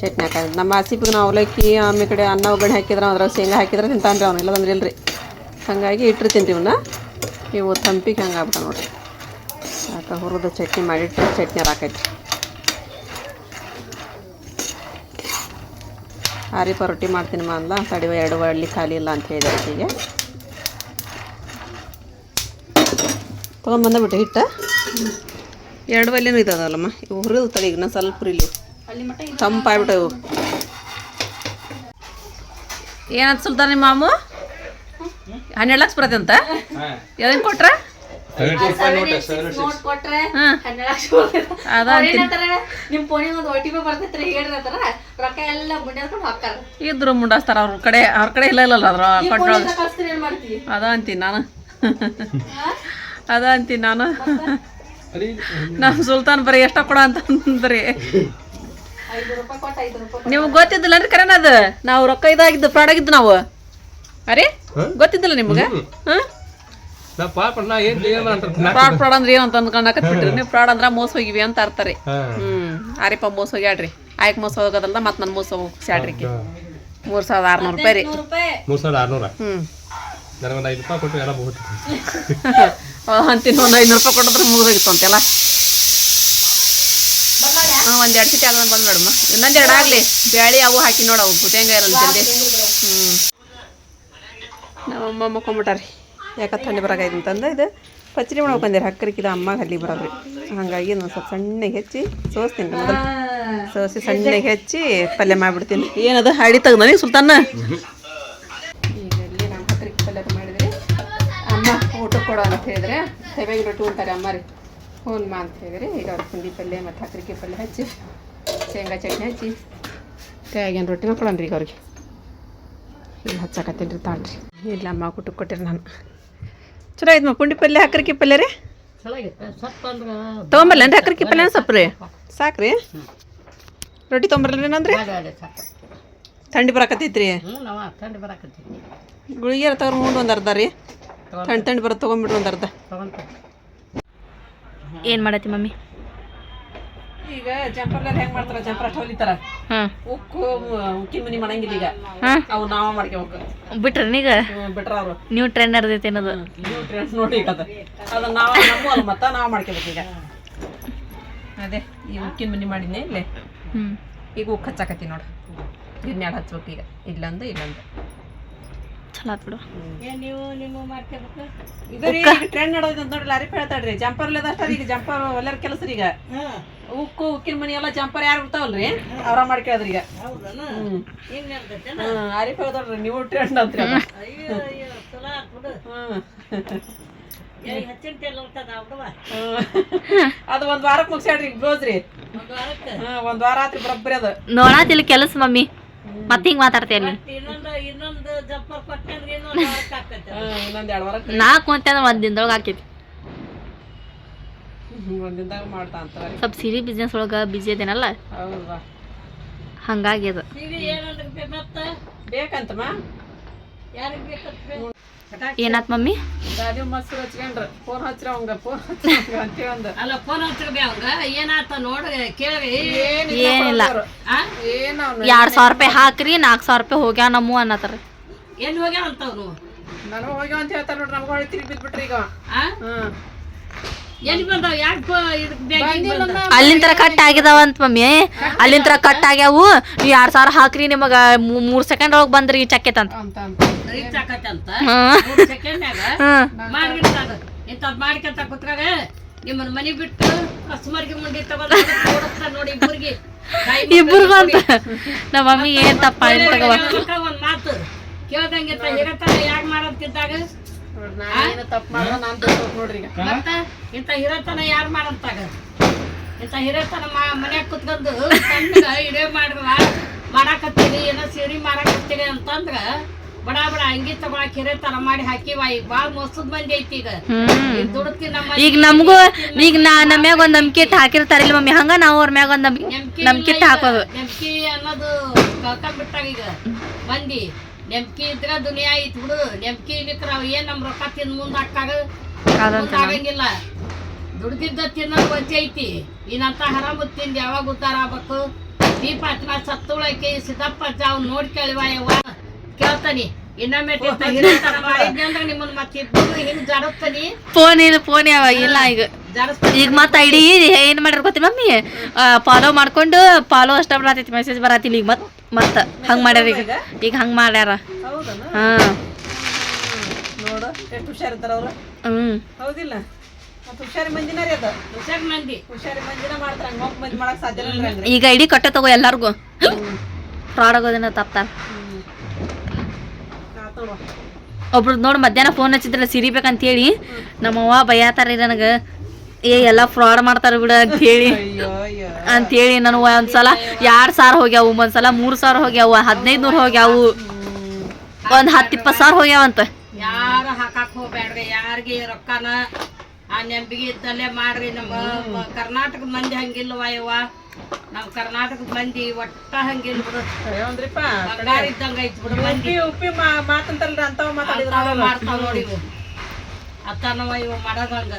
ಚಟ್ನಿ ಹಾಕ ನಮ್ಮ ಹಸಿಪಿಗೆ ನಾವು ಅವಲಕ್ಕಿ ಆಮೇಲೆ ಕಡೆ ಅನ್ನ ಒಗ್ಗರಣೆ ಹಾಕಿದ್ರೆ ಅದ್ರಾಗ ಶೇಂಗಾ ಹಾಕಿದ್ರೆ ತಿಂತಾನ್ರಿ ಅವ್ನು ಇಲ್ಲದಂದ್ರೆ ಇಲ್ರಿ. ಹಾಗಾಗಿ ಇಟ್ಟಿರ್ತೀನಿ ಇವನ್ನ ಇವು ತಂಪಿಗೆ ಹಂಗೆ ಆಗ್ಬಿಟ್ಟ ನೋಡಿರಿ. ಅದಕ್ಕೆ ಹುರಿದ ಚಟ್ನಿ ಮಾಡಿಟ್ರೆ, ಚಟ್ನಿಯಾರ ಹಾಕೈತಿ ಆರಿಪ ರೊಟ್ಟಿ ಮಾಡ್ತೀನಿ ಅಂದ್ಲ. ತಡಿವ ಎರಡು ಒಳ್ಳಿ ಖಾಲಿ ಇಲ್ಲ ಅಂತ ಹೇಳಿದೆ ಆಕೆಗೆ ತೊಗೊಂಬಂದ ಬಿಟ್ಟು ಹಿಟ್ಟು. ಎರಡು ಹಳ್ಳಿನೂ ಇದಾವಲ್ಲಮ್ಮ. ಇವು ಹುರಿದು ತಡಿ ಈಗ ಸ್ವಲ್ಪ ಹುರಿಲಿ. ತಂಪಾಗ್ಬಿಟ್ಟು ಏನಾದ್ರು ಏನಂತ ಸುಲ್ತಾನ ನಿಮ್ಮ ಮಾಮು? ಹನ್ನೆರಡು ಲಕ್ಷ ಬರತ್ತೆ ಅಂತ ಯಾವ್ದೇನು ಕೊಟ್ರ? ನಿಮ್ ಫೋನಿಗೆ ಒಂದು ಒ ಟಿ ಪಿ ಬರ್ತೈತ್ರಿ ಹೇಳ್ರಿ ಅಂತಾರ ರೊಕ್ಕ ಎಲ್ಲ ಮುಂಡ್ಯಾಡ್ಕೊಂಡು ಹಾಕ್ತಾರ. ಇದ್ರು ಮುಂಡಾಸ್ತಾರ ಅವ್ರ ಕಡೆ ಅವ್ರ ಕಡೆ ಇಲ್ಲ ಇಲ್ಲ ಅದ್ರ ಅಕೌಂಟ್ ಅದ ಅಂತೀನಿ ನಾನು. ಅದ ಅಂತೀನಿ ನಾನು. ನಮ್ಮ ಸುಲ್ತಾನ್ ಬರೀ ಎಷ್ಟ ಕೊಡ ಅಂತಂದ್ರಿ ರೂಪಾಯಿ ಕೊಟ್ಟು ಐದು ರೂಪಾಯಿ ನಿಮ್ಗೆ ಗೊತ್ತಿದ್ದಿಲ್ಲ ಅಂದ್ರೆ ಕರೆನ ಅದು? ನಾವು ರೊಕ್ಕ ಇದಾಗಿದ್ದು ಫ್ರಾಡ್ ಆಗಿದ್ದು ನಾವು. ಅರೆ? ಗೊತ್ತಿದ್ದಿಲ್ಲ ನಿಮ್ಗೆ? ಹಾಂ? ನಾ ಪಾಪ ನಾ ಏನ್ ಏನ್ ಅಂತ ಫ್ರಾಡ್ ಫ್ರಾಡ್ ಅಂದ್ರೆ ಏನು ಅಂತ ಅಂದ್ಕೊಂಡಾಕತ್ ಬಿಟ್ರಿ ನೀವು ಫ್ರಾಡ್ ಅಂದ್ರೆ ಮೋಸ ಹೋಗಿವಿ ಅಂತ ಅರ್ತಾರೆ ಹ್ಮ್. ಆರಿಪ್ಪ ಮೋಸ ಹೋಗ್ಯಾಡ್ರಿ ಆಯ್ಕೆ ಮೋಸ ಹೋಗೋದಲ್ಲ ಮತ್ ನನ್ ಮೋಸ ಹೋಗ್ಸ್ಯಾಡ್ರಿ ಮೂರ್ ಸಾವಿರದ ಆರ್ನೂರು ರೂಪಾಯಿ ರೀ. ಮೂರ್ ಸಾವಿರದ ಆರ್ನೂರ ಹ್ಮ್. ನನಗೊಂದು ಐದು ರೂಪಾಯಿ ಕೊಟ್ಟು ಎಲ್ಲ ಬಹುದು <laughs> ಅಂತೀನಿ ಒಂದು ಐನೂರು ರೂಪಾಯಿ ಕೊಟ್ಟಿದ್ರೆ ಮುಗಿದೋಗಿತ್ತು ಅಂತೆಲ್ಲ. ಹಾಂ ಒಂದು ಎರಡು ಸಿಟಿ ಅದನ್ನ ಬಂದು ನೋಡಮ್ಮ. ಇನ್ನೊಂದು ಎರಡು ಆಗಲಿ. ಬ್ಯಾಳಿ ಅವು ಹಾಕಿ ನೋಡವು ಗುತೇಂಗ ಇರಲ್ಲ ಜಲ್ದಿ. ಹ್ಞೂ ನಮ್ಮಮ್ಮ ಮಕ್ಕೊಂಬಿಟ್ಟಾರಿ ಯಾಕೆ ಥಂಡಿ ಬರಾಗೈತೆ ಅಂತಂದು ಇದು ಪಚ್ಚಡಿ ಹಕ್ಕರಿ ಹಕ್ಕರಿಕಿದ ಅಮ್ಮ ಹಲ್ಲಿ ಬರೋದ್ರಿ ಹಾಗಾಗಿ ಒಂದು ಸ್ವಲ್ಪ ಸಣ್ಣಗೆ ಹೆಚ್ಚಿ ಸೋಸ್ತೀನಿ ಮೊದಲು. ಸೋಸಿ ಸಣ್ಣಗೆ ಹೆಚ್ಚಿ ಪಲ್ಯ ಮಾಡಿಬಿಡ್ತೀನಿ. ಏನದು? ಹಾಡಿ ತೆಗ್ದ ನನಗೆ ಸುಲ್ತಾನ? ಈಗ ಇಲ್ಲಿ ನಾನು ಹಕ್ಕರಿ ಪಲ್ಯ ಮಾಡಿದ್ರಿ. ಅಮ್ಮ ಊಟಕ್ಕೆ ಕೊಡೋ ಅಂತ ಹೇಳಿದ್ರೆ ತೆವೆಗೆ ರೊಟ್ಟಿ ಉಂಟಾರೆ ಅಮ್ಮ ರೀ. ಹೂನ್ ಮಾ ಅಂತ ಹೇಳಿದ್ರಿ ಈಗ ಅವ್ರ ಪುಂಡಿ ಪಲ್ಯ ಮತ್ತು ಹಕ್ಕರಿಕೆ ಪಲ್ಯ ಹಚ್ಚಿ ಶೇಂಗಾ ಚಟ್ನಿ ಹಚ್ಚಿ ಕೈಯಾಗೇನು ರೊಟ್ಟಿನ ಕೊಡೋಣ ರೀ ಈಗ ಅವ್ರಿಗೆ. ಇಲ್ಲಿ ಹಚ್ಚಾಕತ್ತೀನಿ ರೀ ತಾಳ್ರಿ. ಇಲ್ಲ ಅಮ್ಮ ಊಟಕ್ಕೆ ಕೊಟ್ಟಿರಿ ನಾನು. ಚಲೋ ಐತೆ ಪುಂಡಿ ಪಲ್ಯ ಹಕ್ಕರಿಕೆ ಪಲ್ಯ ರೀ? ಚೆನ್ನಾಗಿತ್ತು ತೊಗೊಂಬರ್ಲೇನ್ರಿ ಹಕ್ಕರಿಕೆ ಪಲ್ಯ ಸೊಪ್ಪು ರೀ ಸಾಕ್ರಿ? ರೊಟ್ಟಿ ತೊಗೊಂಬರ್ಲಿ ಅಂದ್ರೆ? ಥಂಡಿ ಬರಾಕತ್ತೈತ್ರಿ. ಗುಳಿಗೆ ತಗೊಂಡು ಒಂದು ಅರ್ಧ ರೀ. ಥಂಡಿ ಥಂಡಿ ಬರೋದು ತೊಗೊಂಬಿಡ್ರಿ ಒಂದು ಅರ್ಧ. ಏನು ಮಾಡತ್ತಿ ಮಮ್ಮಿ? ಈಗ ಜಂಪರ್ಲ ಹೆಂಗ್ ಮಾಡ್ತಾರ? ಜಂಪರ್ ಅಷ್ಟು ಹೊಲಿತಾರ. ಉಕ್ಕು ಉಕ್ಕಿನ ಮನಿ ಮಾಡಂಗಿಲ್ಲ ಈಗ. ಅವು ನಾವ ಮಾಡ್ಕೋಬೇಕು ಬಿಟ್ರನೀಗ ಬಿಟ್ರ ಅವ್ರು. ನ್ಯೂ ಟ್ರೆಂಡ್ ನಡೆದೈತೆ ಅನ್ನೋದು. ನ್ಯೂ ಟ್ರೆಂಡ್ಸ್ ನೋಡಿ ಈಗ ಅದ. ಅದನ್ನ ನಾವ ನಮ್ಮ ಅಲ್ಲ ಮತ್ತ ನಾವ ಮಾಡ್ಕೋಬೇಕು ಈಗ. ಅದೇ ಈ ಉಕ್ಕಿನ ಮನಿ ಮಾಡಿದ್ನೆ ಇಲ್ಲೇ. ಈಗ ಉಕ್ ಹಚ್ಚಾಕತ್ತಿ ನೋಡು. ಮ್ಯಾಲ ಹಚ್ಬೇಕು ಈಗ. ಇಲ್ಲಂದು ಇಲ್ಲಂದು ಚಲೋ ಆತ್ ಬಿಡು. ನೀವು ನಿಮ್ಮ ಮಾಡ್ಕೋಬೇಕು? ಇದು ರೀ ಟ್ರೆಂಡ್ ನಡೆದ ನೋಡ್ರಿ ಲಾರಿ ಹೇಳ್ತಾಳ್ರಿ ಜಂಪರ್ ಅಷ್ಟ ಈಗ ಜಂಪರ್ ಎಲ್ಲರ ಕೆಲಸ ರೀ ಈಗ. ಉಕ್ಕು ಉಕ್ಕಿನ ಮನಿ ಎಲ್ಲ ಜಂಪರ್ ಯಾರು ಇರ್ತಾವಲ್ರಿ ಅವ್ರ ಮಾಡ್ಕೇಳಿದ್ರಿ ಈಗ. ಹೌದನ? ಹ್ಮ್. ಹಿಂಗೆ ನಡ್ದೈತೆ ಹೇಳ್ತಾಳ್ರಿ ನೀವು ಟ್ರೆಂಡ್ ಅಂತ್ರಿ ಅದ. ಅಯ್ಯೋ ಅಯ್ಯೋ ಚಲೋ ಹ್ಮ್ ಅದು ಒಂದ್ ವಾರಕ್ಕೆ ಮುಗಿಸ್ಯಾಡ್ರಿ ಬ್ಲೌಸ್ ರೀ. ಒಂದು ಒಂದ್ ವಾರ ಆತ್ರಿ ಬರೋಬ್ಬರಿ ಅದು. ನೋಡಾತಿಲ್ಲ ಕೆಲಸ ಮಮ್ಮಿ. ಮತ್ತೆ ಹಿಂಗ್ ಮಾತಾಡ್ತೇನೆ ಅಲ್ಲಿ? ನಾಲ್ಕು ಅಂತ ಒಂದ್ ದಿನದೊಳಗ ಹಾಕೈತಿ ಹ್ಮ್, ಒಂದ್ ದಿನದಾಗ ಮಾಡ್ತಾ ಅಂತಾರ ಸ್ವಲ್ಪ ಸಿರಿ ಬಿಸ್ನೆಸ್ ಒಳಗ ಬಿಜಿ ಅದೇನಲ್ಲ? ಹಂಗಾಗಿ ಅದು. ಬೇಕಂತಮ್ಮ ಏನಾತ್ ಮಮ್ಮಿ? ದಾದಿ ಮೊಸರು ಹಚ್ಕೊಂಡ್ರ. ಫೋನ್ ಹಚ್ರ ಅವಂಗ ಫೋನ್ ಅಂತೇಳಿ ಅಲ್ಲ ಫೋನ್ ಹಚ್ಚಿರ್ಬೇ ಅವಂಗ? ಏನಾತ ನೋಡಿ ಕೇಳಿ ಏನಿಲ್ಲ ಆ? ಏನ್ ಅವ್ನು ಎರಡ್ ಸಾವಿರ ರೂಪಾಯಿ ಹಾಕ್ರಿ ನಾಲ್ಕು ಸಾವಿರ ರೂಪಾಯಿ ಹೋಗ್ಯಾವ ನಮ್ಮ ಅನ್ನತ್ತಾರ ಎಲ್ಲಿ ಹೋಗ್ಯಾವ ಅಂತವ್ರು ನನಗ ಹೋಗ್ಯಾವ ಅಂತ ಹೇಳ್ತಾರ ನೋಡ್ರಿ ನಮ್ಗ ಹೊಳಿ ತಿರುಗಿ ಬಿದ್ಬಿಟ್ರಿ ಈಗ ಅವ. ಅಲ್ಲಿಂದ ತರ ಕಟ್ ಆಗಿದಾವಂತ ಮಮ್ಮಿ. ಅಲ್ಲಿಂದ ತರ ಕಟ್ ಆಗ್ಯಾವು. ನೀವು ಎರಡ್ ಸಾವಿರ ಹಾಕ್ರಿ ನಿಮಗ. ಮೂರ್ ಸೆಕೆಂಡ್ ಒಳಗ್ ಬಂದ್ರಿ ಚಕ್ಕೆತ್ ಅಂತ. ಅಂತ? ಅಂತ ಮಾಡ್ಕೊಂತ ಕುತ್ರಾಗ ನಿಮ್ಮನ್ನ ಮನೆ ಬಿಟ್ಟು ಕಸ್ಟಮರ್ಗೆ ಮುಂದೆ ತಗೊಂಡ್ ನೋಡಿ ಇಬ್ಬರಿಗೆ. ಇಬ್ರಿಗೂ ಅಂತ. ನಮ್ಮ ಮಮ್ಮಿ ಏನ್ ತಪ್ಪ ತಗವ ಒಂದ್ ಮಾತು. ಕೇಳ್ದಂಗೆ ಹಿರತನ ಯಾಕೆ ಮಾಡೋದ್ಕಿದ್ದಾಗ ಮತ್ತ ಇಂಥ ಹಿರತನ ಯಾರು ಮಾಡಂತಾಗ ಇಂಥ ಹಿರತನ ಮನ್ಯಾಗ ಕುತ್ಕೊಂಡು ತಣ್ಣಗ ಇಡೇ ಮಾಡಿದ್ರ ಮಾಡಾಕತ್ತೀರಿ ಏನೋ ಸೀರೆ ಮಾರಾಕತ್ತೀರಿ ಅಂತಂದ್ರ ಬಡ ಬಡ ಅಂಗಿ ತಗೊಳಕ್ ಹಿರೇತನ ಮಾಡಿ ಹಾಕಿವ ಈಗ ಭಾಳ ಮೋಸದ್ ಮಂದಿ ಐತಿ ಈಗ. ಈಗ ನಮ್ಮ ಈಗ ನಮಗೂ ಈಗ ನಾ ನಮ್ಮ ಮ್ಯಾಗ ಒಂದ್ ನಂಬಿಕೆ ಇಟ್ಟು ಹಾಕಿರ್ತಾರಿಲ್ಲ ಮಮ್ಮಿ. ಹಂಗ ನಾವು ಅವ್ರ ಮ್ಯಾಗ ಒಂದ್ ನಂಬಿಕೆ ನಂಬಿಕೆ ಇಟ್ಟು ಹಾಕೋದು. ನಂಬಿಕೆ ಅನ್ನೋದು ಕಳ್ಕೊಂಡ್ಬಿಟ್ಟಾಗ ಈಗ ಮಂದಿ. ನೆಮ್ಕಿ ಇದ್ರೆ ದುನಿಯಾ ಐತಿ ಬಿಡು. ನೆಮ್ಕಿ ಇಲ್ಲಿಕ್ರ ಅವ್ ಏನ್ ನಮ್ ರೊಕ್ಕ ತಿಂದ್ ಮುಂದ್ ಹಾಕಾಗ ಆಗಂಗಿಲ್ಲ. ದುಡ್ದಿದ್ದ ತಿನ್ನೋದು ಬಚ್ಚ ಐತಿ. ಇನ್ನಂತ ಹರಾಮು ತಿಂದು ಯಾವಾಗ ಉದ್ದಾರ ಆಗ್ಬೇಕು? ದೀಪ ಹಚ್ಚಿನ ಸತ್ತುಳಕ್ಕೆ ಸಿದ್ದಪ್ಪ ಜಾವ್ ನೋಡಿ ಕೇಳಿವ ಯವ್ವ. ಕೇಳ್ತಾನಿ. ಇನ್ನೊಮ್ಮೆ ಅಂದ್ರೆ ನಿಮ್ಮನ್ನ ಮತ್ತೆ ಇಬ್ಬರು ಹಿಂಗ್ ಜಡಸ್ತಾನಿ. ಫೋನ್ ಇಲ್ಲ ಫೋನ್ ಯಾವಾಗ ಇಲ್ಲ ಈಗ. ಈಗ ಮತ್ತೆ ಐಡಿ ಏನ್ ಗೊತ್ತಿ ಮಮ್ಮಿ? ಫಾಲೋ ಮಾಡ್ಕೊಂಡು ಫಾಲೋ ಅಷ್ಟ ಬರತೈತಿ ಮೆಸೇಜ್ ಬರತಿಲ್ಲ ಈಗ ಮತ್ ಮತ್ತ ಹಂಗ ಮಾಡ್ಯಾರ ಈಗ? ಈಗ? ಹಂಗ ಮಾಡ್ಯಾರ. ಹೌದನ? ಹಾ. ನೋಡು ಎಷ್ಟು ಹುಷಾರಿದ್ದಾರ ಅವ್ರು. ಹ್ಮ್. ಹೌದಿಲ್ಲ? ಮತ್ತೆ ಹುಷಾರಿ ಮಂದಿನ ಅದು? ಹುಷಾರ್ ಮಂದಿ. ಹುಷಾರಿ ಮಂದಿನ ಮಾಡ್ತಾರ ಹಂಗ ಮಂದಿ ಮಾಡಕ್ ಸಾಧ್ಯ ಇಲ್ಲ ಈಗ ಇಡಿ ಕಟ್ಟ ತಗೋ ಎಲ್ಲಾರ್ಗು. ಫ್ರಾಡ್ ಆಗೋದಿನ ತಪ್ತಾರ ಒಬ್ರು ನೋಡಿ ಮಧ್ಯಾಹ್ನ ಫೋನ್ ಹಚ್ಚಿದ್ರಲ್ಲ ಸಿರಿಬೇಕಂತೇಳಿ. ನಮ್ಮವ್ವ ಬೈಯಾತಾರ ನನಗೆ. ಏ ಎಲ್ಲ ಫ್ರಾಡ್ ಮಾಡ್ತಾರ ಬಿಡ ಅಂತ ಅಯ್ಯೋ ಅಂತೇಳಿ ನಾನು ಒಂದ್ಸಲ ಎರಡ್ ಸಾವಿರ ಹೋಗ್ಯಾವು ಒಂದ್ಸಲ ಮೂರ್ ಸಾವಿರ ಹೋಗ್ಯಾವು ಹದಿನೈದು ನೂರು ಹೋಗ್ಯಾವು ಒಂದ್ ಹತ್ತು ಇಪ್ಪತ್ತು ಸಾವಿರ ಹೋಗ್ಯಾವಂತ ಯಾರು ಹಾಕಕ್ ಹೋಗ್ಬೇಡ್ರಿ ಯಾರಿಗೆ ರೊಕ್ಕನ? ಆ ನೆಂಬಿಗೆ ಇದ್ದಲ್ಲೇ ಮಾಡ್ರಿ ನಮ್ಮ ಕರ್ನಾಟಕದ ಮಂದಿ ಹಂಗಿಲ್ವ ಯವ್ವ ನಮ್ಮ ಕರ್ನಾಟಕದ ಮಂದಿ ಒಟ್ಟ ಹಂಗಿಲ್ಲ ಬಿಡು. ಬಂಗಾರ ಇದ್ದಂಗ ಐತ್ ಬಿಡು ಮಂದಿ. ಉಪ್ಪಿ ಉಪ್ಪಿ ಮಾ- ಮಾತಂತಾರಲ್ರಿ ಅಂತಾವ್ ಮಾತಾಡಿದ್ರ ಮಾಡ್ತಾವ ನೋಡಿ ಇವು. ಅತ್ತ ನಾವ ಇವು ಮಾಡೋದಂಗ